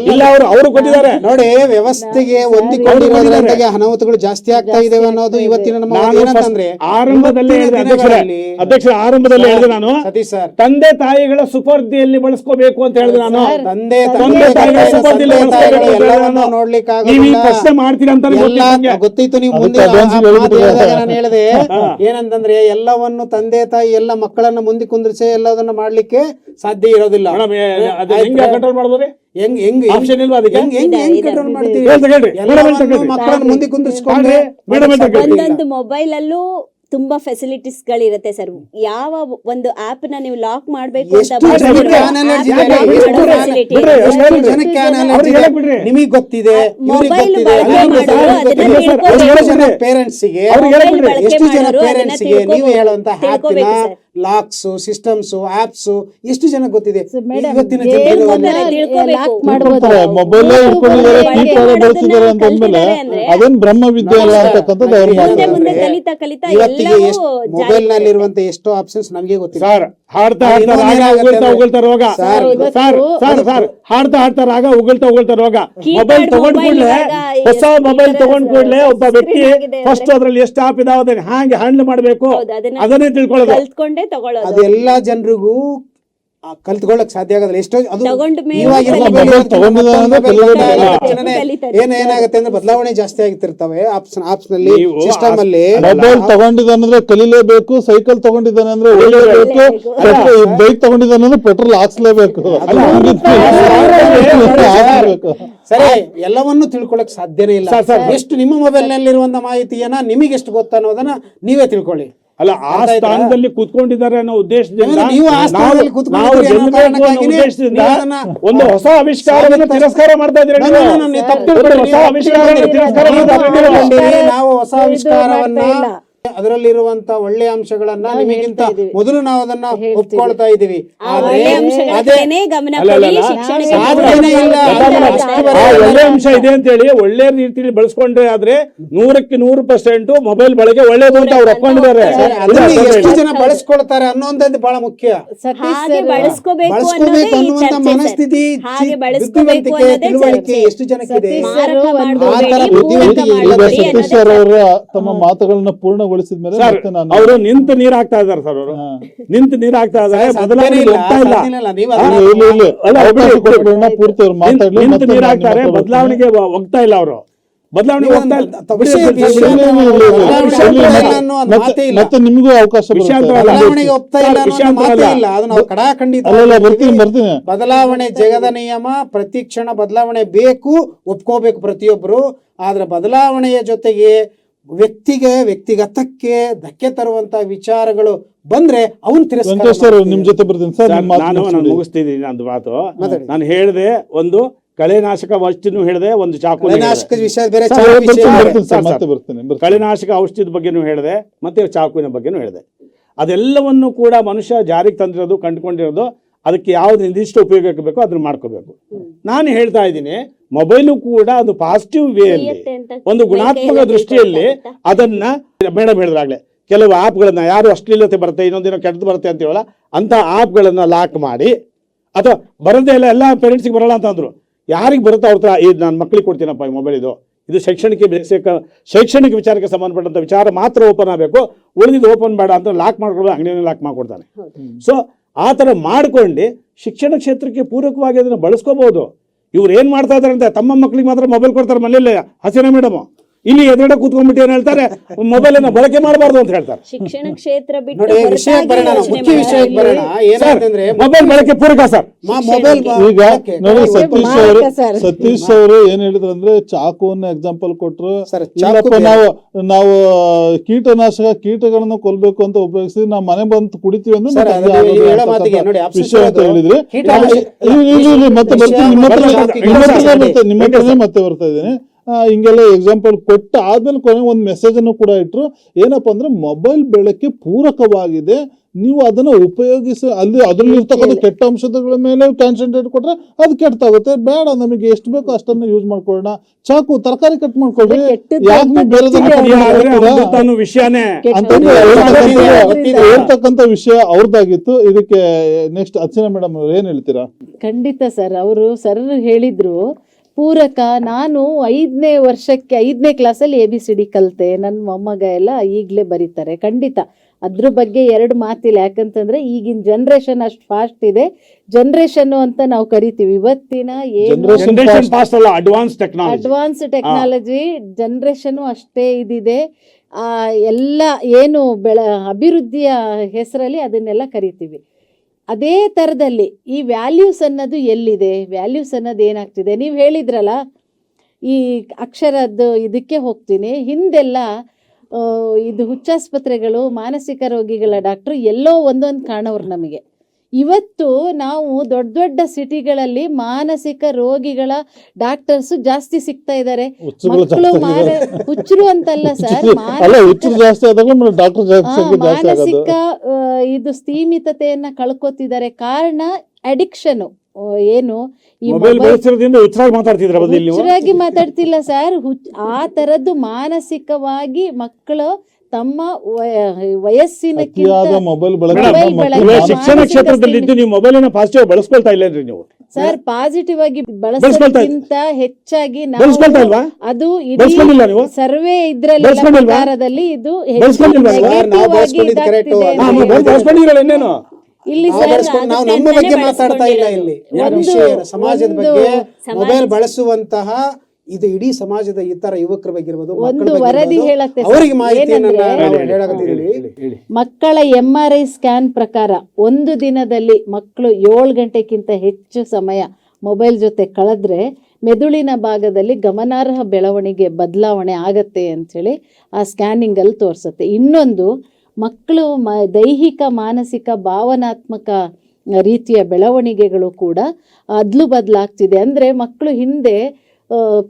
ಇಲ್ಲ ಅವರು ಅವರು ಕೊಟ್ಟಿದ್ದಾರೆ. ನೋಡಿ ವ್ಯವಸ್ಥೆಗೆ ಹೊಂದಿಕೊಂಡಿರೋದ್ರಿಂದ ಅನಾಹುತಗಳು ಜಾಸ್ತಿ ಆಗ್ತಾ ಇದಾವೆ ಅನ್ನೋದು ಇವತ್ತಿನ ನಮ್ಮ ಆರಂಭದಲ್ಲಿ ಏನಂತಂದ್ರೆ first ಆರಂಭದಲ್ಲೇ ಹೇಳಿದೆ ಅಧ್ಯಕ್ಷರೇ. ದಿನಗಳಲ್ಲಿ- ಅಧ್ಯಕ್ಷರ ಆರಂಭದಲ್ಲೇ ಹೇಳಿದೆ ನಾನು. ಸತೀಶ್ ಸರ್ ತಂದೆ ತಾಯಿಗಳ ಸುಪರ್ದಿಯಲ್ಲಿ ಬಳಸ್ಕೋಬೇಕು ಅಂತ ಹೇಳಿದೆ ನಾನು. ತಂದೆ ತಂದೆ ತಾಯಿಗಳ ಸುಪರ್ದಿಯಲ್ಲಿ ಎಲ್ಲವನ್ನೂ ನಾನು. ನೋಡ್ಲಿಕ್ಕೆ ನೀವು ಪ್ರಶ್ನೆ ಮಾಡ್ತೀರಾ ಅಂತ ಗೊತ್ತಿತ್ತು ಗೊತ್ತಿತ್ತು ನೀವು ಮುಂದೆ ನಾನು ಹೇಳಿದೆ ಏನಂತಂದ್ರೆ ಎಲ್ಲವನ್ನು ತಂದೆ ತಾಯಿ ಎಲ್ಲ ಮಕ್ಕಳನ್ನ ಮುಂದೆ ಕುಂದ್ರಿಸಿ ಎಲ್ಲದನ್ನ ಮಾಡ್ಲಿಕ್ಕೆ ಸಾಧ್ಯ ಇರೋದಿಲ್ಲ. ಹೆಂಗೆ ಹೆಂಗ್ ಹೆಂಗ್ ಆಪ್ಷನ್ ಇಲ್ವಾ ಅದಕ್ಕೆ? ಹೆಂಗ್ ಹೆಂಗ್ ಹೆಂಗ್ ಕಂಟ್ರೋಲ್ ಮಾಡ್ತೀವಿ. ಮಕ್ಕಳನ್ನ ಮುಂದೆ. ಒಂದೊಂದು ಮೊಬೈಲ್ ಅಲ್ಲೂ ತುಂಬಾ ಫೆಸಿಲಿಟೀಸ್ ಗಳಿರುತ್ತೆ ಸರ್ ಯಾವ ಒಂದು ಆಪ್ನ ನೀವು ಲಾಕ್ ಮಾಡಬೇಕು. ನಿಮಗ್ ಗೊತ್ತಿದೆ? ಮೊಬೈಲ್ ಬಳಕೆ ಮಾಡೋರು ಅದನ್ನ. ಪೇರೆಂಟ್ಸ್. ಬಳಕೆ ಮಾಡೋರು ಅದನ್ನ ಹ್ಯಾಪಿನ ಸರ್. ಲಾಕ್ಸ್ ಸಿಸ್ಟಮ್ಸ್ ಆಪ್ಸ್ ಎಷ್ಟು ಜನ ಗೊತ್ತಿದೆ? ಇವತ್ತಿನ. ಮೊಬೈಲ್ ಬಳಸಿದ್ದಾರೆ ಅದೇನ್ ಬ್ರಹ್ಮ ವಿದ್ಯೆ ಅಲ್ಲ. ಅಂತಕ್ಕಂಥದ್ದು ಇವತ್ತಿಗೆ ಎಲ್ಲವೂ ಮೊಬೈಲ್ನಲ್ಲಿ ಇರುವಂತ ಎಷ್ಟೋ ಆಪ್ಷನ್ಸ್ ನಮಗೆ ಗೊತ್ತಿಲ್ಲ. ಸರ್ ಹಾಡ್ತಾ ಉಗುಳ್ತಾ ರೋಗ. ಸರ್, ಸರ್ ಸರ್ ಹಾಡ್ತಾ ಹಾಡ್ತಾ ರಾಗ ಉಗಳ್ತಾ ಉಗಳ್ತಾ ರೋಗ. ಮೊಬೈಲ್ ತಗೊಂಡ್ ಕೂಡಲೇ ಹೊಸ ಮೊಬೈಲ್ ತಗೊಂಡ್ ಕೂಡಲೇ ಒಬ್ಬ ವ್ಯಕ್ತಿ ಫಸ್ಟ್ ಅಂದ್ರೆ- ಅದ್ರಲ್ಲಿ ಎಷ್ಟು ಆಪ್ ಇದಾವೆ ಅದನ್ನ ಹ್ಯಾಂಗೆ ಹ್ಯಾಂಡಲ್ ಮಾಡಬೇಕು? ಅದನ್ನ ತಿಳ್ಕೊಳ್ಳೋದು. ತಗೊಳ್ಳೋದು. ಅದೆಲ್ಲ ಜನರಿಗೂ ಆ, ಕಲ್ತ್ಕೊಳ್ಳಕ್ ಸಾಧ್ಯ ಆಗೋದಿಲ್ಲ. ಎಷ್ಟೋ ಅದು. ಏನ್ ಏನಾಗುತ್ತೆ ಅಂದ್ರೆ ಬದಲಾವಣೆ ಜಾಸ್ತಿ ಆಗಿರ್ತಾವೆ ಆಪ್ಸ್ ಆಪ್ಸ್ನಲ್ಲಿ ಸಿಸ್ಟಮ್ ಅಲ್ಲಿ ಮೊಬೈಲ್ ತಗೊಂಡಿದ್ದಾನಂದ್ರೆ ಕಲಿಲೇಬೇಕು ಸೈಕಲ್ ತಗೊಂಡಿದ್ದಾನೆ ಅಂದ್ರೆ ಒಳ್ಳೇಬೇಕು ಬೈಕ್ ತಗೊಂಡಿದ್ದಾನಂದ್ರೆ ಪೆಟ್ರೋಲ್ ಹಾಕ್ಸ್ಲೇಬೇಕು. ಸರಿ ಎಲ್ಲವನ್ನೂ ತಿಳ್ಕೊಳಕ್ ಸಾಧ್ಯನೇ ಇಲ್ಲ. ಎಷ್ಟು ನಿಮ್ಮ ಮೊಬೈಲ್ ನಲ್ಲಿರುವಂತ ಮಾಹಿತಿಯನ್ನ ನಿಮಗೆ ಎಷ್ಟು ಗೊತ್ತನ್ನೋದನ್ನ ನೀವೇ ತಿಳ್ಕೊಳ್ಳಿ. ಅಲ್ಲ ಆ ಸ್ಥಾನದಲ್ಲಿ ಕೂತ್ಕೊಂಡಿದ್ದಾರೆ ಅನ್ನೋ ಉದ್ದೇಶದಿಂದ ನೀವು ಒಂದು ಹೊಸ ಆವಿಷ್ಕಾರವನ್ನು ತಿರಸ್ಕಾರ ಮಾಡ್ತಾ ಇದ್ದೀರಿ. ಹೊಸ ಆವಿಷ್ಕಾರ ತಿರಸ್ಕಾರ ನೀವು ಹೊಸ ಆವಿಷ್ಕಾರವನ್ನ. ಅದರಲ್ಲಿರುವಂತ ಒಳ್ಳೆ ಅಂಶಗಳನ್ನ ನಿಮಗಿಂತ ಮೊದಲು ನಾವು ಅದನ್ನ. ಒಪ್ಕೊಳ್ತಾ ಇದೀವಿ ಒಳ್ಳೆ. ಅಂಶ ಇದೆ ಅಂತ ಹೇಳಿ ಒಳ್ಳೆ ರೀತಿಯಲ್ಲಿ ಬಳಸ್ಕೊಂಡ್ರೆ ಆದ್ರೆ ನೂರಕ್ಕೆ ನೂರು ಪರ್ಸೆಂಟ್ ಮೊಬೈಲ್ ಬಳಕೆ ಒಳ್ಳೇದು ಅಂತ ಅವ್ರು ಒಪ್ಕೊಂಡಿದ್ದಾರೆ. ಎಷ್ಟು. ಜನ ಬಳಸ್ಕೊಳ್ತಾರೆ ಅನ್ನೋಂಥದ್ದು ಬಹಳ ಮುಖ್ಯ. ಬಳಸ್ಕೋಬೇಕು ಅನ್ನುವಂತ ಮನಸ್ಥಿತಿ ಅನ್ನೋದೇ ತಿಳುವಳಿಕೆ. ಎಷ್ಟು ಜನಕ್ಕಿದೆ? ಸತೀಶ್ ಸರ್ ಆ ಬುದ್ಧಿವಂತಿಕೆ ಸತೀಶ್ ಅವರ ತಮ್ಮ ಮಾತುಗಳನ್ನ ಪೂರ್ಣಗೊಳಿಸಿದ ಮೇಲೆ ಅವರು ನಿಂತು ನೀರ್ ಹಾಕ್ತಾ ಇದಾರೆ ಸರ್ ಅವರು. ನಿಂತು ನೀರ್ ಹಾಕ್ತಾ ಇದಾರೆ. ಬದಲಾವಣೆ ನಿಂತು ನೀರ್ ಹಾಕ್ತಾರೆ ಬದಲಾವಣೆಗೆ ಹೋಗ್ತಾ ಇಲ್ಲ ಅವರು. ಬದಲಾವಣೆ ಹೋಗ್ತಾ ಇಲ್ಲ ಮತ್ತೆ- ನಿಮಗೂ ಅವಕಾಶ ಬದಲಾವಣೆ ಜಗದ ನಿಯಮ ಪ್ರತಿ ಕ್ಷಣ ಬದಲಾವಣೆ ಬೇಕು ಒಪ್ಕೋಬೇಕು ಪ್ರತಿಯೊಬ್ಬರು ಆದ್ರೆ ಬದಲಾವಣೆಯ ಜೊತೆಗೆ ವ್ಯಕ್ತಿಗೆ ವ್ಯಕ್ತಿಗತಕ್ಕೆ ಧಕ್ಕೆ ತರುವಂತ ವಿಚಾರಗಳು ಬಂದ್ರೆ ಅವನ್ ತಿರಸ್ಕಾರ. ನಿಮ್ ಜೊತೆ ಬರ್ತೀನಿ ಸರ್ ನಾನು ನಾನು. ಮುಗಿಸ್ತಿದ್ದೀನಿ ನಂದು ಮಾತು. ನಾನು ಹೇಳಿದೆ ಒಂದು ಕಳೆನಾಶಕ ಔಷಧಿನೂ ಹೇಳಿದೆ ಒಂದು ಚಾಕು ಕಳೆನಾಶಕ ವಿಷಯ ಬೇರೆ ಸರ್, ವಿಷಯ ಬರ್ತೀನಿ, ಸರ್ ಸರ್, ಮತ್ತೆ ಬರ್ತೀನಿ ಬರ್ತೀನಿ. ಕಳೆನಾಶಕ ಔಷಧದ ಬಗ್ಗೆನೂ ಹೇಳಿದೆ ಮತ್ತೆ ಚಾಕುವಿನ ಬಗ್ಗೆನೂ ಹೇಳಿದೆ. ಅದೆಲ್ಲವನ್ನು ಕೂಡ ಮನುಷ್ಯ ಜಾರಿಗೆ ತಂದಿರೋದು ಕಂಡುಕೊಂಡಿರೋದು ಅದಕ್ಕೆ ಯಾವ್ದು ನಿರ್ದಿಷ್ಟ ಉಪಯೋಗಕ್ಕೆ ಬೇಕೋ ಅದನ್ನ ಮಾಡ್ಕೋಬೇಕು. ನಾನು ಹೇಳ್ತಾ ಇದ್ದೀನಿ ಮೊಬೈಲು ಕೂಡ ಒಂದು ಪಾಸಿಟಿವ್ ವೇ ಅಲ್ಲಿ ಒಂದು ಗುಣಾತ್ಮಕ ದೃಷ್ಟಿಯಲ್ಲಿ ಅದನ್ನ ಮೇಡಮ್ ಹೇಳಿದ್ರಾಗ್ಲೆ ಕೆಲವು ಆ್ಯಪ್ಗಳನ್ನ ಯಾರು ಅಶ್ಲೀಲತೆ ಬರುತ್ತೆ ಇನ್ನೊಂದಿನ ಕೆಟ್ಟದ್ದು ಬರುತ್ತೆ ಅಂಥ ಆ್ಯಪ್ಗಳನ್ನ ಲಾಕ್ ಮಾಡಿ ಅಥವಾ ಬರೋದೇ ಇಲ್ಲ ಎಲ್ಲ ಪೇರೆಂಟ್ಸಿಗೆ ಬರಲ್ಲ ಅಂತ ಅಂದ್ರು. ಯಾರಿಗೆ ಬರುತ್ತೆ ಅವ್ರ ಇದು ನಾನು ಮಕ್ಳಿಗೆ ಕೊಡ್ತೀನಪ್ಪ ಈ ಮೊಬೈಲ್ ಇದು. ಇದು ಶೈಕ್ಷಣಿಕ ಶೈಕ್ಷಣಿಕ ವಿಚಾರಕ್ಕೆ ಸಂಬಂಧಪಟ್ಟಂಥ ವಿಚಾರ ಮಾತ್ರ ಓಪನ್ ಆಗಬೇಕು ಉಳಿದಿದ್ದು ಓಪನ್ ಬೇಡ ಅಂತ ಲಾಕ್ ಮಾಡ್ಕೊಂಡು ಅಂಗಡಿಯನ್ನು ಲಾಕ್ ಮಾಡ್ಕೊಡ್ತಾನೆ. ಸೊ ಆ ಥರ ಮಾಡ್ಕೊಂಡು ಶಿಕ್ಷಣ ಕ್ಷೇತ್ರಕ್ಕೆ ಪೂರಕವಾಗಿ ಅದನ್ನು ಬಳಸ್ಕೋಬೋದು ಇವ್ರು ಏನು ಮಾಡ್ತಾ ಇದ್ದಾರೆ ಅಂತ ತಮ್ಮ ಮಕ್ಕಳಿಗೆ ಮಾತ್ರ ಮೊಬೈಲ್ ಕೊಡ್ತಾರೆ ಮನೆಯಲ್ಲೇ, ಹಸಿನ ಮೇಡಮ್. ಇಲ್ಲಿ ಎದುರುಗಡೆ ಕೂತ್ಕೊಂಡ್ಬಿಟ್ಟು ಏನ್ ಹೇಳ್ತಾರೆ? ಮೊಬೈಲ್ ಅನ್ನ ಬಳಕೆ ಮಾಡಬಾರ್ದು ಅಂತ ಹೇಳ್ತಾರೆ. ಶಿಕ್ಷಣ ಕ್ಷೇತ್ರ ಬಿಟ್ಟು ನೋಡಿ ಬರೋಣ ಮುಖ್ಯ ವಿಷಯಕ್ಕೆ ಬರೋಣ ಏನಾಯ್ತಂದ್ರೆ ಮೊಬೈಲ್ ಬಳಕೆ ಪೂರಕ ಸರ್. ಮೊಬೈಲ್ ಈಗ ನೋಡಿ ಸತೀಶ್ ಅವರು ಸತೀಶ್ ಅವರು ಏನ್ ಹೇಳಿದ್ರು ಅಂದ್ರೆ ಚಾಕುವನ್ನ ಎಕ್ಸಾಂಪಲ್ ಕೊಟ್ರು. ಸರ್ ಇಲ್ಲಪ್ಪ ಚಾಕು ನಾವು ನಾವು ಕೀಟನಾಶಕ ಕೀಟಗಳನ್ನ ಕೊಲ್ಬೇಕು ಅಂತ ಉಪಯೋಗಿಸಿ ನಾವು ಮನೆ ಬಂದು ಕುಡಿತೀವಿ ಅಂದ್ರೆ ಸರ್, ಮತ್ತೆ ಅದು ನೀವು ಹೇಳೋ ಮಾತಿಗೆ ನೋಡಿ, ಅಪ್ಸೆಟ್ ವಿಷಯ ಅಂತ ಇರೋದು ಹೇಳಿದ್ರಿ. ಕೀಟನಾಶಕ- ಇಲ್ಲಿ- ಇಲ್ಲಿ- ಇಲ್ಲಿ ಮತ್ತೆ ಬರ್ತೀನಿ ನಿಮ್ಮ ಹತ್ರ ಬರ್ತೀನಿ, ನಿಮ್ಮ ಹತ್ರನೇ ಬರ್ತೀನಿ. ಬರ್ತೀನಿ, ನಿಮ್ಮ ಹತ್ರನೇ ಮತ್ತೆ ಬರ್ತಾ ಇದ್ದೀನಿ. ಹಿಂಗೆಲ್ಲ ಎಕ್ಸಾಂಪಲ್ ಕೊಟ್ಟು ಆದ್ಮೇಲೆ ಕೊನೆ ಒಂದು ಮೆಸೇಜ್ ಅನ್ನು ಕೂಡ ಇಟ್ರು. ಏನಪ್ಪಾ ಅಂದ್ರೆ ಮೊಬೈಲ್ ಬೆಳಕೆ ಪೂರಕವಾಗಿದೆ. ನೀವು ಅದನ್ನ ಉಪಯೋಗಿಸಿ ಅಲ್ಲಿ ಅದ್ರಲ್ಲಿ ಇರ್ತಕ್ಕಂಥ ಕೆಟ್ಟ ಅಂಶಗಳ ಮೇಲೆ ಕಾನ್ಸಂಟ್ರೇಟ್ ಕೊಟ್ರೆ ಅದು ಕೆಟ್ಟಾಗುತ್ತೆ ಬೇಡ ನಮಗೆ ಎಷ್ಟು ಬೇಕೋ ಅಷ್ಟನ್ನ ಯೂಸ್ ಮಾಡ್ಕೊಳ್ಳೋಣ. ಚಾಕು ತರಕಾರಿ ಕಟ್ ಮಾಡ್ಕೊಳ್ರಿ. ಹೇಳ್ತಕ್ಕಂಥ ವಿಷಯ ಅವ್ರದ್ದಾಗಿತ್ತು. ಇದಕ್ಕೆ ನೆಕ್ಸ್ಟ್ ಅರ್ಚನಾ ಮೇಡಮ್ ಏನ್ ಹೇಳ್ತೀರಾ? ಖಂಡಿತ ಸರ್ ಅವರು ಸರ್ ಹೇಳಿದ್ರು. ಪೂರಕ ನಾನು ಐದನೇ ವರ್ಷಕ್ಕೆ ಐದನೇ ಕ್ಲಾಸಲ್ಲಿ ಎ ಬಿ ಸಿ ಡಿ ಕಲಿತೆ. ನನ್ನ ಮೊಮ್ಮಗ ಎಲ್ಲ ಈಗಲೇ ಬರೀತಾರೆ. ಖಂಡಿತ. ಅದ್ರ ಬಗ್ಗೆ ಎರಡು ಮಾತಿಲ್ಲ. ಯಾಕಂತಂದ್ರೆ ಈಗಿನ ಜನ್ರೇಷನ್ ಅಷ್ಟು ಫಾಸ್ಟ್ ಇದೆ. ಜನ್ರೇಷನ್ ಅಂತ ನಾವು ಕರಿತೀವಿ. ಇವತ್ತಿನ ಏನು Generation ಜನರೇಷನ್ ಅಲ್ಲ advance technology advance technology generation ಅಷ್ಟೇ ಇದಿದೆ. ಆ ಎಲ್ಲ ಏನು ಬೆಳ ಅಭಿವೃದ್ಧಿಯ ಹೆಸರಲ್ಲಿ ಅದನ್ನೆಲ್ಲ ಕರಿತೀವಿ. ಅದೇ ಥರದಲ್ಲಿ ಈ ವ್ಯಾಲ್ಯೂಸ್ ಅನ್ನೋದು ಎಲ್ಲಿದೆ? ವ್ಯಾಲ್ಯೂಸ್ ಅನ್ನೋದು ಏನಾಗ್ತಿದೆ? ನೀವು ಹೇಳಿದ್ರಲ್ಲ, ಈ ಅಕ್ಷರದ್ದು ಇದಕ್ಕೆ ಹೋಗ್ತೀನಿ. ಹಿಂದೆಲ್ಲ ಇದು ಹುಚ್ಚಾಸ್ಪತ್ರೆಗಳು, ಮಾನಸಿಕ ರೋಗಿಗಳ ಡಾಕ್ಟ್ರು ಎಲ್ಲೋ ಒಂದೊಂದು ಕಾಣೋರು ನಮಗೆ. ಇವತ್ತು ನಾವು ದೊಡ್ಡ ದೊಡ್ಡ ಸಿಟಿಗಳಲ್ಲಿ ಮಾನಸಿಕ ರೋಗಿಗಳ ಡಾಕ್ಟರ್ಸ್ ಜಾಸ್ತಿ ಸಿಗ್ತಾ ಇದ್ದಾರೆ. ಮಕ್ಕಳು. ಹುಚ್ಚರು ಅಂತಲ್ಲ ಸರ್ ಮಾನಸಿಕ ಇದು ಸ್ಥೀಮಿತತೆಯನ್ನ ಕಳ್ಕೊತಿದ್ದಾರೆ. ಕಾರಣ ಅಡಿಕ್ಷನ್ ಏನು? ಈ ಹುಚ್ಚರಾಗಿ ಮಾತಾಡ್ತಿಲ್ಲ ಸರ್. ಆ ತರದ್ದು ಮಾನಸಿಕವಾಗಿ ಮಕ್ಕಳು ತಮ್ಮ ವಯಸ್ಸಿನ ಮೊಬೈಲ್ ಶಿಕ್ಷಣ ಕ್ಷೇತ್ರದಲ್ಲಿ ನೀವು ಮೊಬೈಲ್ ಅನ್ನು ಪಾಸಿಟಿವ್ ಬಳಸ್ಕೊಳ್ತಾ ಇಲ್ಲ ನೀವು. ಸರ್ ಪಾಸಿಟಿವ್ ಆಗಿ ಬಳಸ್ಕೊಳ್ತಾ ಬಳಸೋದಕ್ಕಿಂತ ಹೆಚ್ಚಾಗಿ ನಾವು ಅದು ಸರ್ವೇ ಇದ್ರಲ್ಲಿ? ಇದು ಇನ್ನೇನು? ಇಲ್ಲಿ ನಾವು ನಮ್ಮ ಬಗ್ಗೆ ಮಾತಾಡ್ತಾ ಇಲ್ಲ ಇಲ್ಲಿ. ಸಮಾಜದ ಬಗ್ಗೆ ಮೊಬೈಲ್ ಬಳಸುವಂತಹ ಇದು ಇಡೀ ಸಮಾಜದ ಇತರ ಯುವಕರ ಬಗ್ಗೆ ಇರ್ಬೋದು ಒಂದು ವರದಿ ಹೇಳತ್ತೆ ಸರ್. ಅವರಿಗೆ ಮಾಹಿತಿಯನ್ನ ಏನಂದ್ರೆ- ನಾವು ಹೇಳಿ, ಹೇಳಿ, ಹೇಳಕತ್ತಿದೀವಿ ಹೇಳಿ, ಹೇಳಿ. ಮಕ್ಕಳ ಎಂ ಆರ್ ಐ ಸ್ಕ್ಯಾನ್ ಪ್ರಕಾರ ಒಂದು ದಿನದಲ್ಲಿ ಮಕ್ಕಳು ಏಳು ಗಂಟೆಗಿಂತ ಹೆಚ್ಚು ಸಮಯ ಮೊಬೈಲ್ ಜೊತೆ ಕಳೆದ್ರೆ ಮೆದುಳಿನ ಭಾಗದಲ್ಲಿ ಗಮನಾರ್ಹ ಬೆಳವಣಿಗೆ ಬದಲಾವಣೆ ಆಗತ್ತೆ ಅಂಥೇಳಿ ಆ ಸ್ಕ್ಯಾನಿಂಗ್ ಅಲ್ಲಿ ತೋರಿಸುತ್ತೆ ಇನ್ನೊಂದು ಮಕ್ಕಳು ಮ ದೈಹಿಕ ಮಾನಸಿಕ ಭಾವನಾತ್ಮಕ ರೀತಿಯ ಬೆಳವಣಿಗೆಗಳು ಕೂಡ ಅದ್ಲು ಬದಲಾಗ್ತಿದೆ ಅಂದರೆ ಮಕ್ಕಳು ಹಿಂದೆ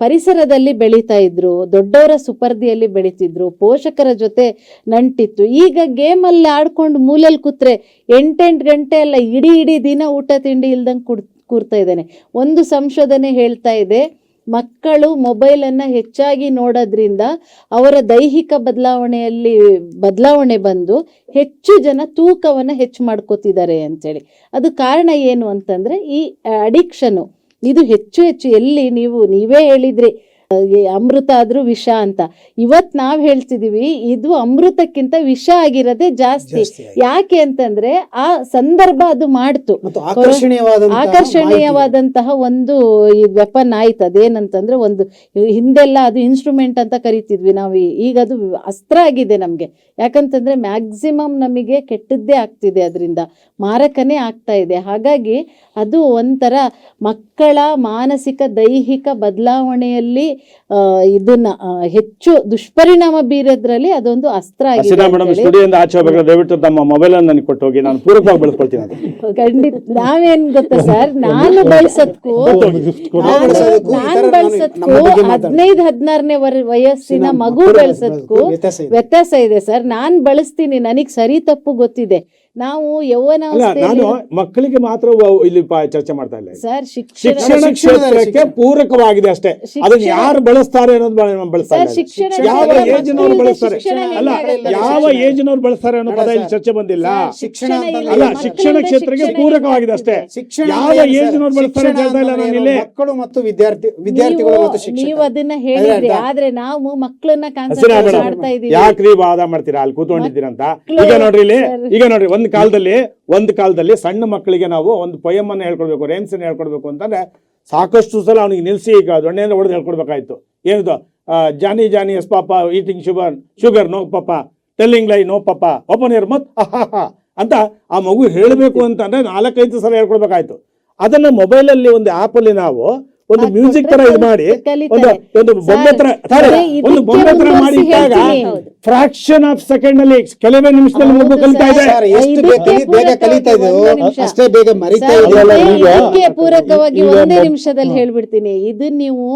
ಪರಿಸರದಲ್ಲಿ ಬೆಳೀತಾ ಇದ್ರು, ದೊಡ್ಡವರ ಸುಪರ್ದಿಯಲ್ಲಿ ಬೆಳೀತಿದ್ರು, ಪೋಷಕರ ಜೊತೆ ನಂಟಿತ್ತು. ಈಗ ಗೇಮಲ್ಲಿ ಆಡ್ಕೊಂಡು ಮೂಲೆಯಲ್ಲಿ ಕೂತ್ರೆ ಎಂಟೆಂಟು ಗಂಟೆ ಎಲ್ಲ ಇಡೀ ಇಡೀ ದಿನ ಊಟ ತಿಂಡಿ ಇಲ್ದಂಗೆ ಕುಡ್, ಕೂರ್ತಾ ಇದ್ದಾನೆ. ಒಂದು ಸಂಶೋಧನೆ ಹೇಳ್ತಾ ಇದೆ, ಮಕ್ಕಳು ಮೊಬೈಲನ್ನು ಹೆಚ್ಚಾಗಿ ನೋಡೋದ್ರಿಂದ ಅವರ ದೈಹಿಕ ಬದಲಾವಣೆಯಲ್ಲಿ, ಬದಲಾವಣೆ ಬಂದು ಹೆಚ್ಚು ಜನ ತೂಕವನ್ನು ಹೆಚ್ಚು ಮಾಡ್ಕೋತಿದ್ದಾರೆ ಅಂಥೇಳಿ ಅದು ಕಾರಣ ಏನು ಅಂತಂದರೆ, ಈ ಅಡಿಕ್ಷನು ಇದು ಹೆಚ್ಚು ಹೆಚ್ಚು ಎಲ್ಲಿ ನೀವು ನೀವೇ ಹೇಳಿದ್ರಿ ಅಮೃತ ಆದ್ರೂ ವಿಷ ಅಂತ. ಇವತ್ ನಾವ್ ಹೇಳ್ತಿದೀವಿ ಇದು ಅಮೃತಕ್ಕಿಂತ ವಿಷ ಆಗಿರೋದೇ ಜಾಸ್ತಿ. ಯಾಕೆ ಅಂತಂದ್ರೆ ಆ ಸಂದರ್ಭ ಅದು ಮಾಡ್ತು. ಆಕರ್ಷಣೀಯವಾದಂತಹ ಒಂದು ವೆಪನ್ ಆಯ್ತು. ಅದೇನಂತಂದ್ರೆ ಒಂದು ಹಿಂದೆಲ್ಲ ಅದು ಇನ್ಸ್ಟ್ರೂಮೆಂಟ್ ಅಂತ ಕರಿತಿದ್ವಿ ನಾವು. ಈಗ ಅದು ಅಸ್ತ್ರ ಆಗಿದೆ ನಮ್ಗೆ. ಯಾಕಂತಂದ್ರೆ ಮ್ಯಾಕ್ಸಿಮಮ್ ನಮಗೆ ಕೆಟ್ಟದ್ದೇ ಆಗ್ತಿದೆ ಅದರಿಂದ. ಮಾರಕನೇ ಆಗ್ತಾ ಇದೆ. ಹಾಗಾಗಿ ಅದು ಒಂಥರ ಮಕ್ಕಳ ಮಾನಸಿಕ ದೈಹಿಕ ಬದಲಾವಣೆಯಲ್ಲಿ ಇದನ್ನ ಹೆಚ್ಚು ದುಷ್ಪರಿಣಾಮ ಬೀರೋದ್ರಲ್ಲಿ ಅದೊಂದು ಅಸ್ತ್ರ ಆಗಿದೆ. ಆಚೆ ದಯವಿಟ್ಟು ತಮ್ಮ ಮೊಬೈಲ್ ಅನ್ನು ನನಗೆ ಕೊಟ್ಟು ಹೋಗಿ ನಾನು ಪೂರಕವಾಗಿ ಬಳಸ್ಕೊಳ್ತೀನಿ ಖಂಡಿತ ನಾವೇನ್ ಗೊತ್ತಾ ಸರ್? ನಾನು ಬಳಸೋದ್ಕು ನಾನ್ ಬಳಸೋದ್ಕು ಹದಿನೈದು ಹದಿನಾರನೇ ವಯಸ್ಸಿನ ಮಗು ಬೆಳೆಸೋದ್ಕು. ವ್ಯತ್ಯಾಸ ಇದೆ ಸರ್. ನಾನ್ ಬಳಸ್ತೀನಿ ನನಗ್ ಸರಿ ತಪ್ಪು ಗೊತ್ತಿದೆ. ನಾವು ಯೌವನ ನಾನು ಮಕ್ಕಳಿಗೆ ಮಾತ್ರ ಇಲ್ಲಿ ಚರ್ಚೆ ಮಾಡ್ತಾ ಇಲ್ಲ ಸರ್ ಶಿಕ್ಷಣ ಕ್ಷೇತ್ರಕ್ಕೆ ಪೂರಕವಾಗಿದೆ ಅಷ್ಟೇ. ಅದನ್ನ ಯಾರು ಬಳಸ್ತಾರೆ ಅನ್ನೋದು ಬಳಸ್ತಾರೆ ಯಾವ ಏಜ್ನವ್ರು ಬಳಸ್ತಾರೆ? ಅಲ್ಲ? ಯಾವ ಏಜ್ನವ್ರು ಬಳಸ್ತಾರೆ ಅನ್ನೋ ಪದ ಇಲ್ಲಿ ಚರ್ಚೆ ಬಂದಿಲ್ಲ. ಶಿಕ್ಷಣ ಅಲ್ಲ ಶಿಕ್ಷಣ ಕ್ಷೇತ್ರಕ್ಕೆ ಪೂರಕವಾಗಿದೆ ಅಷ್ಟೇ. ಶಿಕ್ಷಣ ಯಾವ ಏಜ್ನವ್ರು ಬಳಸ್ತಾರೆ ಇಲ್ಲ ನಾನು ಇಲ್ಲಿ ಮಕ್ಕಳು ಮತ್ತು ವಿದ್ಯಾರ್ಥಿ ವಿದ್ಯಾರ್ಥಿಗಳು ಮತ್ತು ನೀವು- ನೀವು ಅದನ್ನ ಹೇಳಿದ್ರಿ ಆದ್ರೆ ನಾವು ಮಕ್ಕಳನ್ನ ಕಾನ್ಸಂಟ್ರೇಟ್ ಮಾಡ್ತಾ ಇದೀವಿ. ಯಾಕ್ರಿ ವಾದ ಮಾಡ್ತೀರಾ? ಅಲ್ಲಿ ಕೂತ್ಕೊಂಡಿದ್ದೀರಂತ. ಅಂತ ಈಗ ನೋಡ್ರಿ ಇಲ್ಲಿ ಈಗ ನೋಡ್ರಿ ಒಂದ್ ಕಾಲದಲ್ಲಿ, ಒಂದ್ ಕಾಲದಲ್ಲಿ ಸಣ್ಣ ಮಕ್ಕಳಿಗೆ ನಾವು ಒಂದು ಪೊಯಮ್ ಅನ್ನ ಹೇಳ್ಕೊಡ್ಬೇಕು ರೇಮ್ಸ್ ಅನ್ನ ಹೇಳ್ಕೊಡ್ಬೇಕು ಅಂತಂದ್ರೆ ಸಾಕಷ್ಟು ಸಲ ಅವನಿಗೆ ನಿಲ್ಸಿ ಈಗ ದೊಣ್ಣೆಯಿಂದ ಹೊಡೆದು ಹೇಳ್ಕೊಡ್ಬೇಕಾಯ್ತು. ಏನಿದು? Johny Johny, yes papa eating sugar sugar no papa telling lie no papa open your mouth ಅಂತ ಆ ಮಗು ಹೇಳಬೇಕು ಅಂತಂದ್ರೆ ನಾಲ್ಕೈದು ಸಲ ಹೇಳ್ಕೊಡ್ಬೇಕಾಯ್ತು. ಅದನ್ನ ಮೊಬೈಲಲ್ಲಿ ಒಂದು ಆ್ಯಪಲ್ಲಿ ನಾವು ಒಂದು ಮ್ಯೂಸಿಕ್ ತರ ಇದು ಮಾಡಿ ಒಂದು ಒಂದು ಬೊಂಬೆ ತರ ಒಂದು ಬೊಂಬೆ ತರ ಮಾಡಿ ಇಟ್ಟಾಗ ಫ್ರಾಕ್ಷನ್ ಆಫ್ ಸೆಕೆಂಡ್ ಅಲ್ಲಿ ಕೆಲವೇ ನಿಮಿಷದಲ್ಲಿ ಮಗು ಕಲಿತಾ ಇದೆ ಎಷ್ಟು ಬೇಗ ಕಲಿತಾ ಇದೆಯೋ ಅಷ್ಟೇ ಬೇಗ ಮರಿತಾ ಇದೆ ಇದಕ್ಕೆ- ಪೂರಕವಾಗಿ ಒಂದೇ ನಿಮಿಷದಲ್ಲಿ. ಹೇಳ್ಬಿಡ್ತೀನಿ. ಇದು ನೀವು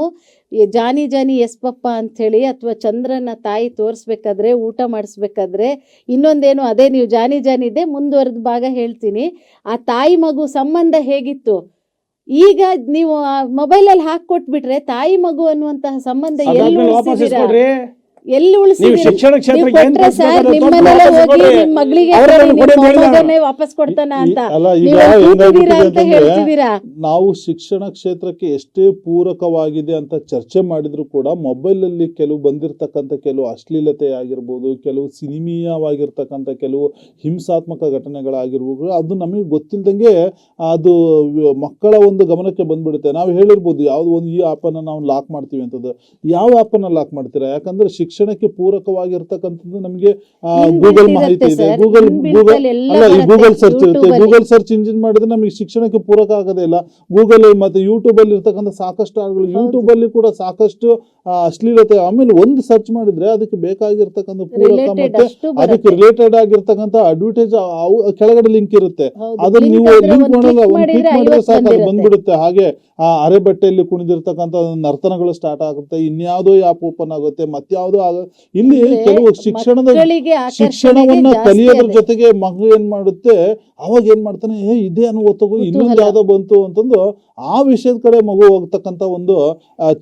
ಜಾನಿ ಜಾನಿ ಎಸ್ ಪಪ್ಪ ಅಂತ ಹೇಳಿ ಅಥವಾ ಚಂದ್ರನ ತಾಯಿ ತೋರಿಸ್ಬೇಕಾದ್ರೆ ಊಟ ಮಾಡಿಸ್ಬೇಕಾದ್ರೆ ಇನ್ನೊಂದೇನು ಅದೇ ನೀವು ಜಾನಿ ಜಾನಿ ಇದೆ ಮುಂದುವರೆದ ಭಾಗ ಹೇಳ್ತೀನಿ. ಆ ತಾಯಿ ಮಗು ಸಂಬಂಧ ಹೇಗಿತ್ತು? ಈಗ ನೀವು ಮೊಬೈಲ್ ಅಲ್ಲಿ ಕೊಟ್ಬಿಟ್ರೆ ತಾಯಿ ಮಗು ಅನ್ನುವಂತಹ ಸಂಬಂಧ ಎಲ್ಲೂ ಎಲ್ಲಿ ನೀವು ಶಿಕ್ಷಣ ನೀವು ಕ್ಷೇತ್ರಕ್ಕೆ ಏನ್ ಸರ್ ಕೊಡ್ಬೇಕು ನಿಮ್ಮ ಅದನ್ನ ಹೋಗಿ. ನಿಮ್ ಮಗಳಿಗೆ ವಾಪಸ್ ಕೊಡ್ತಾನ ಅಂತ. ನೀವು ಅಂತ ಹೇಳ್ತಿದ್ದೀರಾ? ನಾವು ಶಿಕ್ಷಣ ಕ್ಷೇತ್ರಕ್ಕೆ ಎಷ್ಟೇ ಪೂರಕವಾಗಿದೆ ಅಂತ ಚರ್ಚೆ ಮಾಡಿದ್ರು ಕೂಡ ಮೊಬೈಲ್ ಅಲ್ಲಿ ಕೆಲವು ಬಂದಿರತಕ್ಕಂಥ ಕೆಲವು ಅಶ್ಲೀಲತೆ ಆಗಿರ್ಬೋದು ಕೆಲವು ಸಿನಿಮೀಯವಾಗಿರ್ತಕ್ಕಂಥ ಕೆಲವು ಹಿಂಸಾತ್ಮಕ ಘಟನೆಗಳಾಗಿರ್ಬೋದು ಅದು ನಮಗೆ ಗೊತ್ತಿಲ್ದಂಗೆ ಅದು ಮಕ್ಕಳ ಒಂದು ಗಮನಕ್ಕೆ ಬಂದ್ಬಿಡುತ್ತೆ. ನಾವು ಹೇಳಿರ್ಬೋದು ಯಾವ್ದು ಒಂದು ಈ ಆ್ಯಪನ್ನು ನಾವು ಲಾಕ್ ಮಾಡ್ತೀವಿ ಅಂತದ್ದು. ಯಾವ ಆ್ಯಪನ್ನು ಲಾಕ್ ಮಾಡ್ತೀರಾ? ಯಾಕಂದ್ರೆ ಶಿಕ್ಷಣಕ್ಕೆ ಪೂರಕವಾಗಿರ್ತಕ್ಕಂಥದ್ದು ನಮಗೆ ಗೂಗಲ್ ಮಾಹಿತಿ ಇದೆ. ಗೂಗಲ್ ಗೂಗಲ್ ಅಲ್ಲ ಈ. ಗೂಗಲ್ ಸರ್ಚ್ ಇರುತ್ತೆ. ಗೂಗಲ್ ಸರ್ಚ್ ಇಂಜಿನ್ ಮಾಡಿದ್ರೆ ನಮಗೆ ಶಿಕ್ಷಣಕ್ಕೆ ಪೂರಕ ಆಗೋದೇ ಇಲ್ಲ ಗೂಗಲ್ ಮತ್ತೆ ಯೂಟ್ಯೂಬ್ ಅಲ್ಲಿ ಇರ್ತಕ್ಕಂಥ ಸಾಕಷ್ಟು ಯೂಟ್ಯೂಬ್ ಅಲ್ಲಿ ಕೂಡ ಸಾಕಷ್ಟು ಆ, ಅಶ್ಲೀಲತೆ ಆಮೇಲೆ ಒಂದು ಸರ್ಚ್ ಮಾಡಿದ್ರೆ ಅದಕ್ಕೆ ಬೇಕಾಗಿರ್ತಕ್ಕಂಥ ಪೂರಕ ಮತ್ತೆ ಅದಕ್ಕೆ ರಿಲೇಟೆಡ್ ಆಗಿರ್ತಕ್ಕಂಥ ಅಡ್ವರ್ಟೈಸ್ ಕೆಳಗಡೆ ಲಿಂಕ್ ಇರುತ್ತೆ. ಅದನ್ನ ನೀವು ಲಿಂಕ್ ಮಾಡಲ್ಲ ಒಂದು ಕ್ಲಿಕ್ ಮಾಡಿದ್ರೆ ಸಾಕು ಅದು. ಬಂದ್ಬಿಡುತ್ತೆ. ಹಾಗೆ ಆ ಅರೆ ಬಟ್ಟೆಯಲ್ಲಿ ಕುಣಿದಿರ್ತಕ್ಕಂಥ ನರ್ತನಗಳು ಸ್ಟಾರ್ಟ್ ಆಗುತ್ತೆ. ಇನ್ಯಾವುದೋ ಆ್ಯಪ್ ಓಪನ್ ಆಗುತ್ತೆ. ಮತ್ತಾವುದೋ ಆಗ ಇಲ್ಲಿ ಕೆಲವು ಶಿಕ್ಷಣದ ಶಿಕ್ಷಣವನ್ನ ಕಲಿಯೋದ್ರ ಜೊತೆಗೆ ಮಗು ಏನ್ ಮಾಡುತ್ತೆ? ಅವಾಗ ಏನ್ ಮಾಡ್ತಾನೆ? ಏ ಇದೇ ಅನ್ನೋ ಒತ್ತಗು ಇನ್ನೊಂದು. ಯಾವ್ದೋ ಬಂತು ಅಂತಂದು ಆ ವಿಷಯದ ಕಡೆ ಮಗು ಹೋಗ್ತಕ್ಕಂಥ ಒಂದು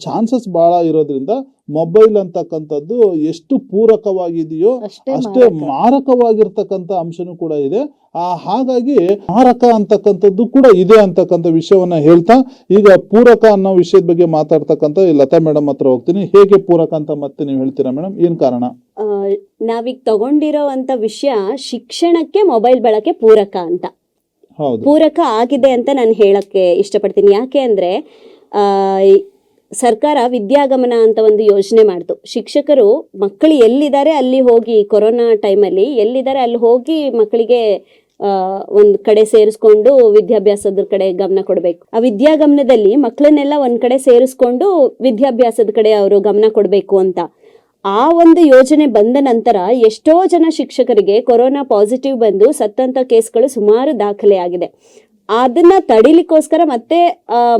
ಚಾನ್ಸಸ್ ಬಹಳ ಇರೋದ್ರಿಂದ ಮೊಬೈಲ್ ಅಂತಕ್ಕಂಥದ್ದು ಎಷ್ಟು ಪೂರಕವಾಗಿದೆಯೋ ಅಷ್ಟೇ ಅಷ್ಟೇ ಮಾರಕ. ಮಾರಕವಾಗಿರ್ತಕ್ಕಂಥ ಅಂಶನೂ ಕೂಡ ಇದೆ. ಆ ಹಾಗಾಗಿ ಮಾರಕ ಅಂತಕ್ಕಂಥದ್ದು ಕೂಡ ಇದೆ ಅಂತಕ್ಕಂಥ ವಿಷಯವನ್ನ ಹೇಳ್ತಾ ಈಗ ಪೂರಕ ಅನ್ನೋ ವಿಷಯದ ಬಗ್ಗೆ ಮಾತಾಡ್ತಕ್ಕಂಥ ಲತಾ ಮೇಡಮ್ ಹತ್ರ ಹೋಗ್ತೀನಿ. ಹೇಗೆ ಪೂರಕ ಅಂತ ಮತ್ತೆ ನೀವು ಹೇಳ್ತೀರಾ ಮೇಡಮ್? ಏನ್ ಕಾರಣ? ನಾವೀಗ ತಗೊಂಡಿರೋ ಅಂತ ವಿಷಯ ಶಿಕ್ಷಣಕ್ಕೆ ಮೊಬೈಲ್ ಬಳಕೆ ಪೂರಕ ಅಂತ. ಹೌದು. ಪೂರಕ ಆಗಿದೆ ಅಂತ ನಾನು ಹೇಳಕ್ಕೆ ಇಷ್ಟಪಡ್ತೀನಿ. ಯಾಕೆ ಅಂದರೆ ಸರ್ಕಾರ ವಿದ್ಯಾಗಮನ ಅಂತ ಒಂದು ಯೋಜನೆ ಮಾಡ್ತು. ಶಿಕ್ಷಕರು ಮಕ್ಕಳು ಎಲ್ಲಿದ್ದಾರೆ ಅಲ್ಲಿ ಹೋಗಿ ಕೊರೋನಾ ಟೈಮಲ್ಲಿ ಎಲ್ಲಿದ್ದಾರೆ ಅಲ್ಲಿ ಹೋಗಿ ಮಕ್ಕಳಿಗೆ ಒಂದು ಕಡೆ ಸೇರಿಸ್ಕೊಂಡು ವಿದ್ಯಾಭ್ಯಾಸದ ಕಡೆ ಗಮನ ಕೊಡಬೇಕು. ಆ ವಿದ್ಯಾಗಮನದಲ್ಲಿ ಮಕ್ಕಳನ್ನೆಲ್ಲ ಒಂದು ಕಡೆ ಸೇರಿಸ್ಕೊಂಡು ವಿದ್ಯಾಭ್ಯಾಸದ ಕಡೆ ಅವರು ಗಮನ ಕೊಡಬೇಕು ಅಂತ. ಆ ಒಂದು ಯೋಜನೆ ಬಂದ ನಂತರ ಎಷ್ಟೋ ಜನ ಶಿಕ್ಷಕರಿಗೆ ಕೊರೋನಾ ಪಾಸಿಟಿವ್ ಬಂದು ಸತ್ತಂತ ಕೇಸ್ಗಳು ಸುಮಾರು ದಾಖಲೆ ಆಗಿದೆ ಅದನ್ನ ತಡಿಲಿಕ್ಕೋಸ್ಕರ ಮತ್ತೆ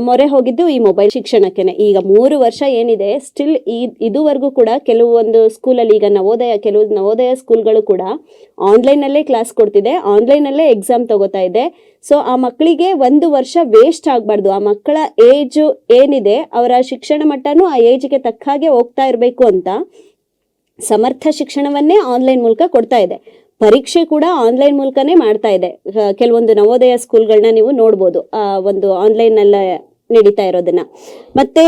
ಮೊರೆ ಹೋಗಿದ್ದು ಈ ಮೊಬೈಲ್ ಶಿಕ್ಷಣಕ್ಕೆನೆ. ಈಗ ಮೂರು ವರ್ಷ ಏನಿದೆ ಸ್ಟಿಲ್ ಈ, ಇದುವರೆಗೂ ಕೂಡ ಕೆಲವೊಂದು ಸ್ಕೂಲಲ್ಲಿ ಈಗ ನವೋದಯ, ಕೆಲವು ನವೋದಯ ಸ್ಕೂಲ್ಗಳು ಕೂಡ ಆನ್ಲೈನಲ್ಲೇ ಕ್ಲಾಸ್ ಕೊಡ್ತಿದೆ. ಆನ್ಲೈನಲ್ಲೇ ಎಕ್ಸಾಮ್ ತಗೋತಾ ಇದೆ. ಸೊ ಆ ಮಕ್ಕಳಿಗೆ ಒಂದು ವರ್ಷ ವೇಸ್ಟ್ ಆಗಬಾರ್ದು. ಆ ಮಕ್ಕಳ ಏಜು ಏನಿದೆ, ಅವರ ಶಿಕ್ಷಣ ಮಟ್ಟನೂ ಆ ಏಜ್ಗೆ ತಕ್ಕ ಹಾಗೆ ಹೋಗ್ತಾ ಇರಬೇಕು ಅಂತ ಸಮರ್ಥ ಶಿಕ್ಷಣವನ್ನೇ ಆನ್ಲೈನ್ ಮೂಲಕ ಕೊಡ್ತಾ ಇದೆ. ಪರೀಕ್ಷೆ ಕೂಡ ಆನ್ಲೈನ್ ಮೂಲಕನೇ ಮಾಡ್ತಾ ಇದೆ. ಕೆಲವೊಂದು ನವೋದಯ ಸ್ಕೂಲ್ಗಳನ್ನ ನೀವು ನೋಡ್ಬೋದು, ಆ, ಒಂದು ಆನ್ಲೈನಲ್ಲ ನಡೀತಾ ಇರೋದನ್ನ. ಮತ್ತೆ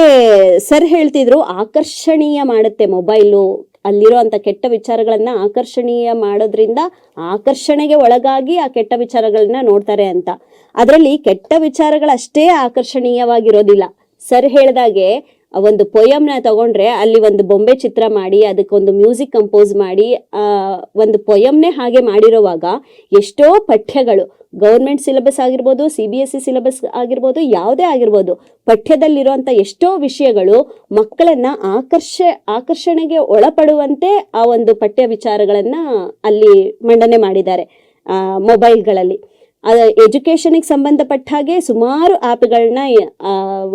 ಸರ್ ಹೇಳ್ತಿದ್ರು ಆಕರ್ಷಣೀಯ ಮಾಡುತ್ತೆ ಮೊಬೈಲು ಅಲ್ಲಿರೋ ಅಂಥ ಕೆಟ್ಟ ವಿಚಾರಗಳನ್ನ ಆಕರ್ಷಣೀಯ ಮಾಡೋದ್ರಿಂದ ಆಕರ್ಷಣೆಗೆ ಒಳಗಾಗಿ ಆ ಕೆಟ್ಟ ವಿಚಾರಗಳನ್ನ ನೋಡ್ತಾರೆ ಅಂತ. ಅದರಲ್ಲಿ ಕೆಟ್ಟ ವಿಚಾರಗಳಷ್ಟೇ ಆಕರ್ಷಣೀಯವಾಗಿರೋದಿಲ್ಲ. ಸರ್ ಹೇಳ್ದಾಗೆ ಒಂದು ಪೊಯಮ್ನ ತಗೊಂಡ್ರೆ ಅಲ್ಲಿ ಒಂದು ಬೊಂಬೆ ಚಿತ್ರ ಮಾಡಿ ಅದಕ್ಕೊಂದು ಮ್ಯೂಸಿಕ್ ಕಂಪೋಸ್ ಮಾಡಿ ಒಂದು ಪೊಯಮ್ನೇ ಹಾಗೆ ಮಾಡಿರುವಾಗ ಎಷ್ಟೋ ಪಠ್ಯಗಳು ಗೌರ್ಮೆಂಟ್ ಸಿಲೆಬಸ್ ಆಗಿರ್ಬೋದು C B S C syllabus ಆಗಿರ್ಬೋದು, ಯಾವುದೇ ಆಗಿರ್ಬೋದು, ಪಠ್ಯದಲ್ಲಿರುವಂಥ ಎಷ್ಟೋ ವಿಷಯಗಳು ಮಕ್ಕಳನ್ನ ಆಕರ್ಷ, ಆಕರ್ಷಣೆಗೆ ಒಳಪಡುವಂತೆ ಆ ಒಂದು ಪಠ್ಯ ವಿಚಾರಗಳನ್ನ ಅಲ್ಲಿ ಮಂಡನೆ ಮಾಡಿದ್ದಾರೆ ಮೊಬೈಲ್ಗಳಲ್ಲಿ ಮೊಬೈಲ್ಗಳಲ್ಲಿ ಎಜುಕೇಷನಿಗೆ ಸಂಬಂಧಪಟ್ಟ ಹಾಗೆ ಸುಮಾರು ಆ್ಯಪ್ಗಳನ್ನ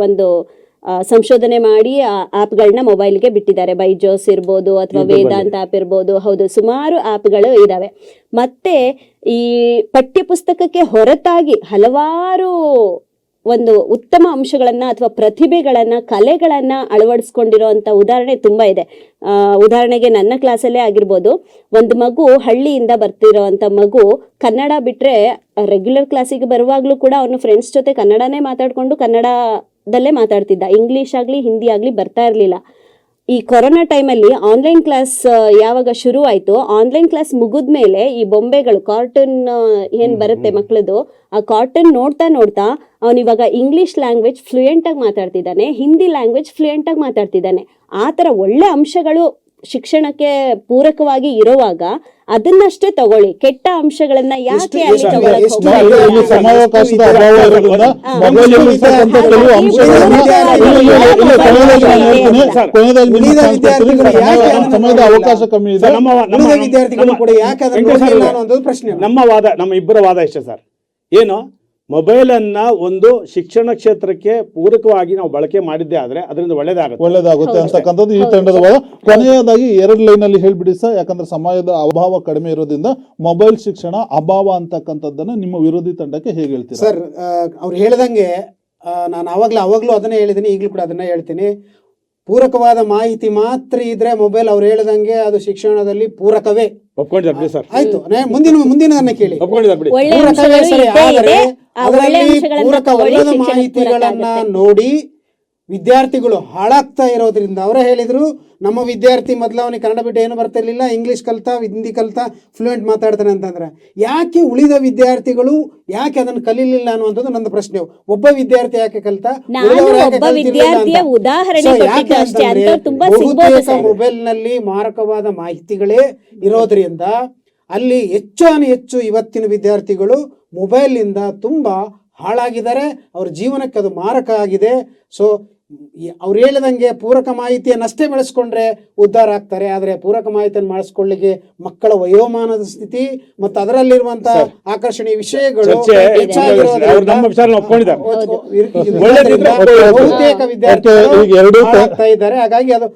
ಒಂದು ಸಂಶೋಧನೆ ಮಾಡಿ ಆ ಆ್ಯಪ್ಗಳನ್ನ ಮೊಬೈಲ್ಗೆ ಬಿಟ್ಟಿದ್ದಾರೆ. ಬೈಜೋಸ್ ಇರ್ಬೋದು ಅಥವಾ. ವೇದಾಂತ ಆ್ಯಪ್ ಇರ್ಬೋದು. ಹೌದು ಸುಮಾರು ಆ್ಯಪ್ಗಳು ಇದ್ದಾವೆ ಮತ್ತೆ ಈ ಪಠ್ಯಪುಸ್ತಕಕ್ಕೆ ಹೊರತಾಗಿ ಹಲವಾರು ಒಂದು ಉತ್ತಮ ಅಂಶಗಳನ್ನ ಅಥವಾ ಪ್ರತಿಭೆಗಳನ್ನ ಕಲೆಗಳನ್ನ ಅಳವಡಿಸ್ಕೊಂಡಿರೋಂಥ ಉದಾಹರಣೆ ತುಂಬಾ ಇದೆ. ಉದಾಹರಣೆಗೆ ನನ್ನ ಕ್ಲಾಸಲ್ಲೇ ಆಗಿರ್ಬೋದು. ಒಂದು ಮಗು ಹಳ್ಳಿಯಿಂದ ಬರ್ತಿರೋಂಥ ಮಗು ಕನ್ನಡ ಬಿಟ್ರೆ ರೆಗ್ಯುಲರ್ ಕ್ಲಾಸಿಗೆ ಬರುವಾಗಲೂ ಕೂಡ ಅವನು ಫ್ರೆಂಡ್ಸ್ ಜೊತೆ ಕನ್ನಡನೇ ಮಾತಾಡ್ಕೊಂಡು ಕನ್ನಡದಲ್ಲೇ ಮಾತಾಡ್ತಿದ್ದ. ಇಂಗ್ಲಿಷ್ ಆಗಲಿ ಹಿಂದಿ ಆಗಲಿ ಬರ್ತಾ ಇರಲಿಲ್ಲ. ಈ ಕೊರೋನಾ ಟೈಮಲ್ಲಿ ಆನ್ಲೈನ್ ಕ್ಲಾಸ್ ಯಾವಾಗ ಶುರು ಆಯಿತು ಆನ್ಲೈನ್ ಕ್ಲಾಸ್ ಮುಗಿದ ಮೇಲೆ ಈ ಬೊಂಬೆಗಳು ಕಾರ್ಟೂನ್ ಏನು ಬರುತ್ತೆ ಮಕ್ಕಳದು ಆ ಕಾರ್ಟೂನ್ ನೋಡ್ತಾ ನೋಡ್ತಾ ಅವನು ಇವಾಗ ಇಂಗ್ಲಿಷ್ ಲ್ಯಾಂಗ್ವೇಜ್ ಫ್ಲೂಯೆಂಟ್ ಆಗಿ ಮಾತಾಡ್ತಿದ್ದಾನೆ ಹಿಂದಿ ಲ್ಯಾಂಗ್ವೇಜ್ ಫ್ಲೂಯೆಂಟ್ ಆಗಿ ಮಾತಾಡ್ತಿದ್ದಾನೆ. ಆ ಥರ ಒಳ್ಳೆ ಅಂಶಗಳು ಶಿಕ್ಷಣಕ್ಕೆ ಪೂರಕವಾಗಿ ಇರುವಾಗ ಅದನ್ನಷ್ಟೇ ತಗೊಳ್ಳಿ. ಕೆಟ್ಟ ಅಂಶಗಳನ್ನ ಯಾಕೆ ಅಲ್ಲಿ ತಗೊಳಕ್ ಸಮಯದ ಅವಕಾಶ ಕಮ್ಮಿ ಇದೆ. ನಮ್ಮ ನಮ್ಮ- ವಿದ್ಯಾರ್ಥಿಗಳು ಕೂಡ ಯಾಕೆ ಅದನ್ನ ವೆಂಕಟೇಶ್ ನೋಡ್ಲಿಲ್ಲ ಅನ್ನೋದು ಪ್ರಶ್ನೆ. ನಮ್ಮ ವಾದ ನಮ್ಮ ಇಬ್ಬರ ವಾದ ಇಷ್ಟೇ ಸರ್. ಏನು? ಮೊಬೈಲ್ ಅನ್ನ ಒಂದು ಶಿಕ್ಷಣ ಕ್ಷೇತ್ರಕ್ಕೆ ಪೂರಕವಾಗಿ ನಾವು ಬಳಕೆ ಮಾಡಿದ್ದೇ ಆದರೆ ಅದರಿಂದ ಒಳ್ಳೇದಾಗುತ್ತೆ. ಒಳ್ಳೇದಾಗುತ್ತೆ. ಅಂತಕ್ಕಂಥದ್ದು ಈ ತಂಡದ ಕೊನೆಯದಾಗಿ ಎರಡು ಲೈನ್ ಅಲ್ಲಿ ಹೇಳ್ಬಿಡಿ ಸರ್ ಯಾಕಂದ್ರೆ ಸಮಯದ ಅಭಾವ ಕಡಿಮೆ ಇರೋದ್ರಿಂದ ಮೊಬೈಲ್ ಶಿಕ್ಷಣ ಅಭಾವ ಅಂತಕ್ಕಂಥದ್ದನ್ನು ನಿಮ್ಮ ವಿರೋಧಿ ತಂಡಕ್ಕೆ ಹೇಗೆ ಹೇಳ್ತೀರಾ? ಸರ್ ಅವ್ರು ಹೇಳ್ದಂಗೆ ನಾನು ಅವಾಗ್ಲೂ ಅವಾಗ್ಲೂ ಅದನ್ನೇ ಹೇಳಿದ್ದೀನಿ ಈಗಲೂ ಕೂಡ ಅದನ್ನೇ ಹೇಳ್ತೀನಿ. ಪೂರಕವಾದ ಮಾಹಿತಿ ಮಾತ್ರ ಇದ್ರೆ ಮೊಬೈಲ್ ಅವ್ರು ಹೇಳ್ದಂಗೆ ಅದು ಶಿಕ್ಷಣದಲ್ಲಿ ಪೂರಕವೇ. ಒಪ್ಕೊಂಡಿದ್ದಾರೆ ಬಿಡಿ ಸರ್. ಆಯ್ತು ನೇ- ಮುಂದಿನ ಮುಂದಿನದನ್ನ ಕೇಳಿ. ಒಪ್ಕೊಂಡಿದ್ದಾರೆ ಬಿಡಿ. ಒಳ್ಳೆ ಅಂಶಗಳು ಇದ್ದೇ ಆ ಅದರಲ್ಲಿ ಶಿಕ್ಷಣಕ್ಕೆ ಪೂರಕ ಮಾಹಿತಿಗಳನ್ನ ಆಗುತ್ತೆ. ನೋಡಿ ವಿದ್ಯಾರ್ಥಿಗಳು ಹಾಳಾಗ್ತಾ ಇರೋದ್ರಿಂದ ಅವರೇ ಹೇಳಿದರು ನಮ್ಮ ವಿದ್ಯಾರ್ಥಿ ಮೊದಲು ಅವನಿಗೆ ಕನ್ನಡ ಬಿಟ್ಟು ಏನು ಬರ್ತಿರಲಿಲ್ಲ ಇಂಗ್ಲಿಷ್ ಕಲ್ತಾ ಹಿಂದಿ ಕಲ್ತಾ ಫ್ಲೂಯೆಂಟ್ ಮಾತಾಡ್ತಾನೆ ಅಂತಂದರೆ. ಯಾಕೆ ಉಳಿದ ವಿದ್ಯಾರ್ಥಿಗಳು ಯಾಕೆ ಅದನ್ನು ಕಲೀಲಿಲ್ಲ ಅನ್ನುವಂಥದ್ದು ನನ್ನ ಪ್ರಶ್ನೆ. ಒಬ್ಬ ವಿದ್ಯಾರ್ಥಿ ಯಾಕೆ ಕಲ್ತ? ಬಹುತೇಕ ಮೊಬೈಲ್ನಲ್ಲಿ ಮೊಬೈಲ್ನಲ್ಲಿ ಮಾರಕವಾದ ಮಾಹಿತಿಗಳೇ ಇರೋದ್ರಿಂದ ಅಲ್ಲಿ ಹೆಚ್ಚಾನು ಹೆಚ್ಚು ಇವತ್ತಿನ ವಿದ್ಯಾರ್ಥಿಗಳು ಮೊಬೈಲ್ ಇಂದ ತುಂಬಾ ಹಾಳಾಗಿದ್ದಾರೆ ಅವ್ರ ಜೀವನಕ್ಕೆ ಅದು ಮಾರಕ ಆಗಿದೆ. ಸೊ ಅವ್ರು ಹೇಳಿದಂಗೆ ಪೂರಕ ಮಾಹಿತಿಯನ್ನಷ್ಟೇ ಬೆಳೆಸ್ಕೊಂಡ್ರೆ ಉದ್ಧಾರ ಆಗ್ತಾರೆ. ಆದರೆ ಪೂರಕ ಮಾಹಿತಿಯನ್ನು ಮಾಡಿಸ್ಕೊಳ್ಳಿಕ್ಕೆ ಮಕ್ಕಳ ವಯೋಮಾನದ ಸ್ಥಿತಿ ಮತ್ತು ಅದರಲ್ಲಿರುವಂತ ಆಕರ್ಷಣೀಯ ವಿಷಯಗಳು ಬಹುತೇಕ ವಿದ್ಯಾರ್ಥಿಗಳು ಈಗ ಎರಡು ತ- ಹಾಳಾಗ್ತಾ ಇದ್ದಾರೆ. ಹಾಗಾಗಿ ಅದು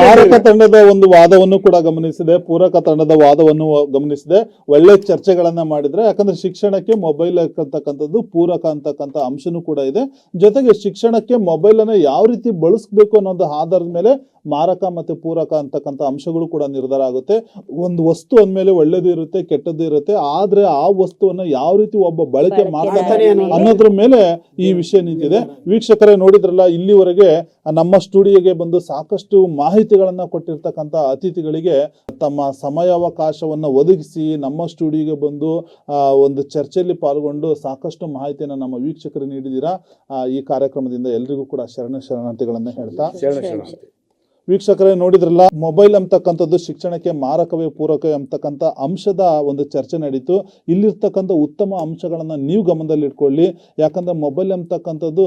ಮಾರಕ ತಂಡದ ಒಂದು ವಾದವನ್ನು ಕೂಡ ಗಮನಿಸಿದೆ. ಪೂರಕ ತಂಡದ ವಾದವನ್ನು ಗಮನಿಸಿದೆ. ಒಳ್ಳೆ ಚರ್ಚೆಗಳನ್ನ ಮಾಡಿದ್ರೆ ಯಾಕಂದ್ರೆ ಶಿಕ್ಷಣಕ್ಕೆ ಮೊಬೈಲ್ ಅಂತಕ್ಕಂಥದ್ದು ಪೂರಕ ಅಂತಕ್ಕಂಥ ಅಂಶನೂ ಕೂಡ ಇದೆ. ಜೊತೆಗೆ ಶಿಕ್ಷಣಕ್ಕೆ ಮೊಬೈಲ್ ಅನ್ನು ಯಾವ ರೀತಿ ಬಳಸಬೇಕು ಅನ್ನೋದು ಆಧಾರದ ಮೇಲೆ ಮಾರಕ ಮತ್ತೆ ಪೂರಕ ಅಂತಕ್ಕಂಥ ಅಂಶಗಳು ಕೂಡ ನಿರ್ಧಾರ ಆಗುತ್ತೆ. ಒಂದು ವಸ್ತು ಅಂದಮೇಲೆ ಒಳ್ಳೇದು ಇರುತ್ತೆ ಕೆಟ್ಟದ್ದು ಇರುತ್ತೆ. ಆದ್ರೆ ಆ ವಸ್ತುವನ್ನ ಯಾವ ರೀತಿ ಒಬ್ಬ ಬಳಕೆ ಮಾಡ್ತಾನೆ ಅನ್ನೋದ್ರ ಮೇಲೆ ಈ ವಿಷಯ ನಿಂತಿದೆ. ವೀಕ್ಷಕರೇ ನೋಡಿದ್ರಲ್ಲ ಇಲ್ಲಿವರೆಗೆ ನಮ್ಮ ಸ್ಟುಡಿಯೋಗೆ ಬಂದು ಸಾಕಷ್ಟು ಮಾಹಿತಿಗಳನ್ನ ಕೊಟ್ಟಿರ್ತಕ್ಕಂಥ ಅತಿಥಿಗಳಿಗೆ ತಮ್ಮ ಸಮಯಾವಕಾಶವನ್ನ ಒದಗಿಸಿ ನಮ್ಮ ಸ್ಟುಡಿಯೋಗೆ ಬಂದು ಆ, ಒಂದು ಚರ್ಚೆಯಲ್ಲಿ ಪಾಲ್ಗೊಂಡು ಸಾಕಷ್ಟು ಮಾಹಿತಿಯನ್ನು ನಮ್ಮ ವೀಕ್ಷಕರು ನೀಡಿದ್ದೀರಾ? ಈ ಕಾರ್ಯಕ್ರಮದಿಂದ ಎಲ್ರಿಗೂ ಕೂಡ ಶರಣ ಶರಣಾರ್ಥಿಗಳನ್ನ ಹೇಳ್ತಾ ವೀಕ್ಷಕರೇ ನೋಡಿದ್ರಲ್ಲ ಮೊಬೈಲ್ ಅಂತಕ್ಕಂಥದ್ದು ಶಿಕ್ಷಣಕ್ಕೆ ಮಾರಕವೇ ಪೂರಕ ಅಂತಕ್ಕಂಥ ಅಂಶದ ಒಂದು ಚರ್ಚೆ ನಡೀತು. ಇಲ್ಲಿರ್ತಕ್ಕಂಥ ಉತ್ತಮ ಅಂಶಗಳನ್ನ ನೀವು ಗಮನದಲ್ಲಿಟ್ಕೊಳ್ಳಿ. ಯಾಕಂದ್ರೆ ಮೊಬೈಲ್ ಅಂತಕ್ಕಂಥದ್ದು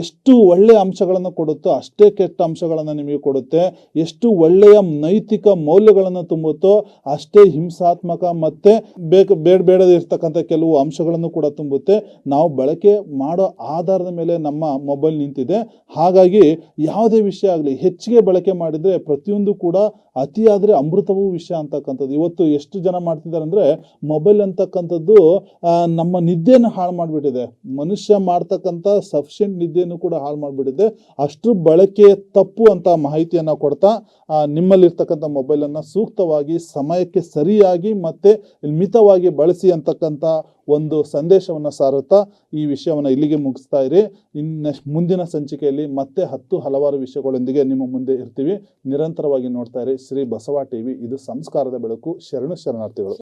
ಎಷ್ಟು ಒಳ್ಳೆಯ ಅಂಶಗಳನ್ನು ಕೊಡುತ್ತೋ ಅಷ್ಟೇ ಕೆಟ್ಟ ಅಂಶಗಳನ್ನು ನಿಮಗೆ ಕೊಡುತ್ತೆ. ಎಷ್ಟು ಒಳ್ಳೆಯ ನೈತಿಕ ಮೌಲ್ಯಗಳನ್ನು ತುಂಬುತ್ತೋ ಅಷ್ಟೇ ಹಿಂಸಾತ್ಮಕ ಮತ್ತು ಬೇಕು ಬೇಡ ಬೇಡದೇ ಇರ್ತಕ್ಕಂಥ ಕೆಲವು ಅಂಶಗಳನ್ನು ಕೂಡ ತುಂಬುತ್ತೆ. ನಾವು ಬಳಕೆ ಮಾಡೋ ಆಧಾರದ ಮೇಲೆ ನಮ್ಮ ಮೊಬೈಲ್ ನಿಂತಿದೆ. ಹಾಗಾಗಿ ಯಾವುದೇ ವಿಷಯ ಆಗಲಿ, ಹೆಚ್ಚಿಗೆ ಬಳಕೆ ಮಾಡಿದರೆ ಪ್ರತಿಯೊಂದು ಕೂಡ ಅತಿಯಾದರೆ ಅಮೃತವೂ ವಿಷಯ ಅಂತಕ್ಕಂಥದ್ದು. ಇವತ್ತು ಎಷ್ಟು ಜನ ಮಾಡ್ತಿದ್ದಾರೆ ಅಂದರೆ ಮೊಬೈಲ್ ಅಂತಕ್ಕಂಥದ್ದು ನಮ್ಮ ನಿದ್ದೆಯನ್ನು ಹಾಳು ಮಾಡಿಬಿಟ್ಟಿದೆ. ಮನುಷ್ಯ ಮಾಡ್ತಕ್ಕಂಥ ಸಫಿಷಿಯಂಟ್ ನಿದ್ದೆಯನ್ನು ಕೂಡ ಹಾಳು ಮಾಡಿಬಿಟ್ಟಿದೆ. ಅಷ್ಟು ಬಳಕೆ ತಪ್ಪು ಅಂತ ಮಾಹಿತಿಯನ್ನ ಕೊಡ್ತಾ ನಿಮ್ಮಲ್ಲಿರ್ತಕ್ಕಂಥ ಮೊಬೈಲನ್ನು ಸೂಕ್ತವಾಗಿ, ಸಮಯಕ್ಕೆ ಸರಿಯಾಗಿ ಮತ್ತೆ ಮಿತವಾಗಿ ಬಳಸಿ ಅಂತಕ್ಕಂಥ ಒಂದು ಸಂದೇಶವನ್ನು ಸಾರುತ್ತಾ ಈ ವಿಷಯವನ್ನು ಇಲ್ಲಿಗೆ ಮುಗಿಸ್ತಾ ಇರಿ. ಇನ್ನು ಮುಂದಿನ ಸಂಚಿಕೆಯಲ್ಲಿ ಮತ್ತೆ ಹತ್ತು ಹಲವಾರು ವಿಷಯಗಳೊಂದಿಗೆ ನಿಮ್ಮ ಮುಂದೆ ಇರ್ತೀವಿ. ನಿರಂತರವಾಗಿ ನೋಡ್ತಾ ಇರಿ. ಶ್ರೀ ಬಸವ ಟಿವಿ. ಇದು ಸಂಸ್ಕಾರದ ಬೆಳಕು. ಶರಣು ಶರಣಾರ್ಥಿಗಳು.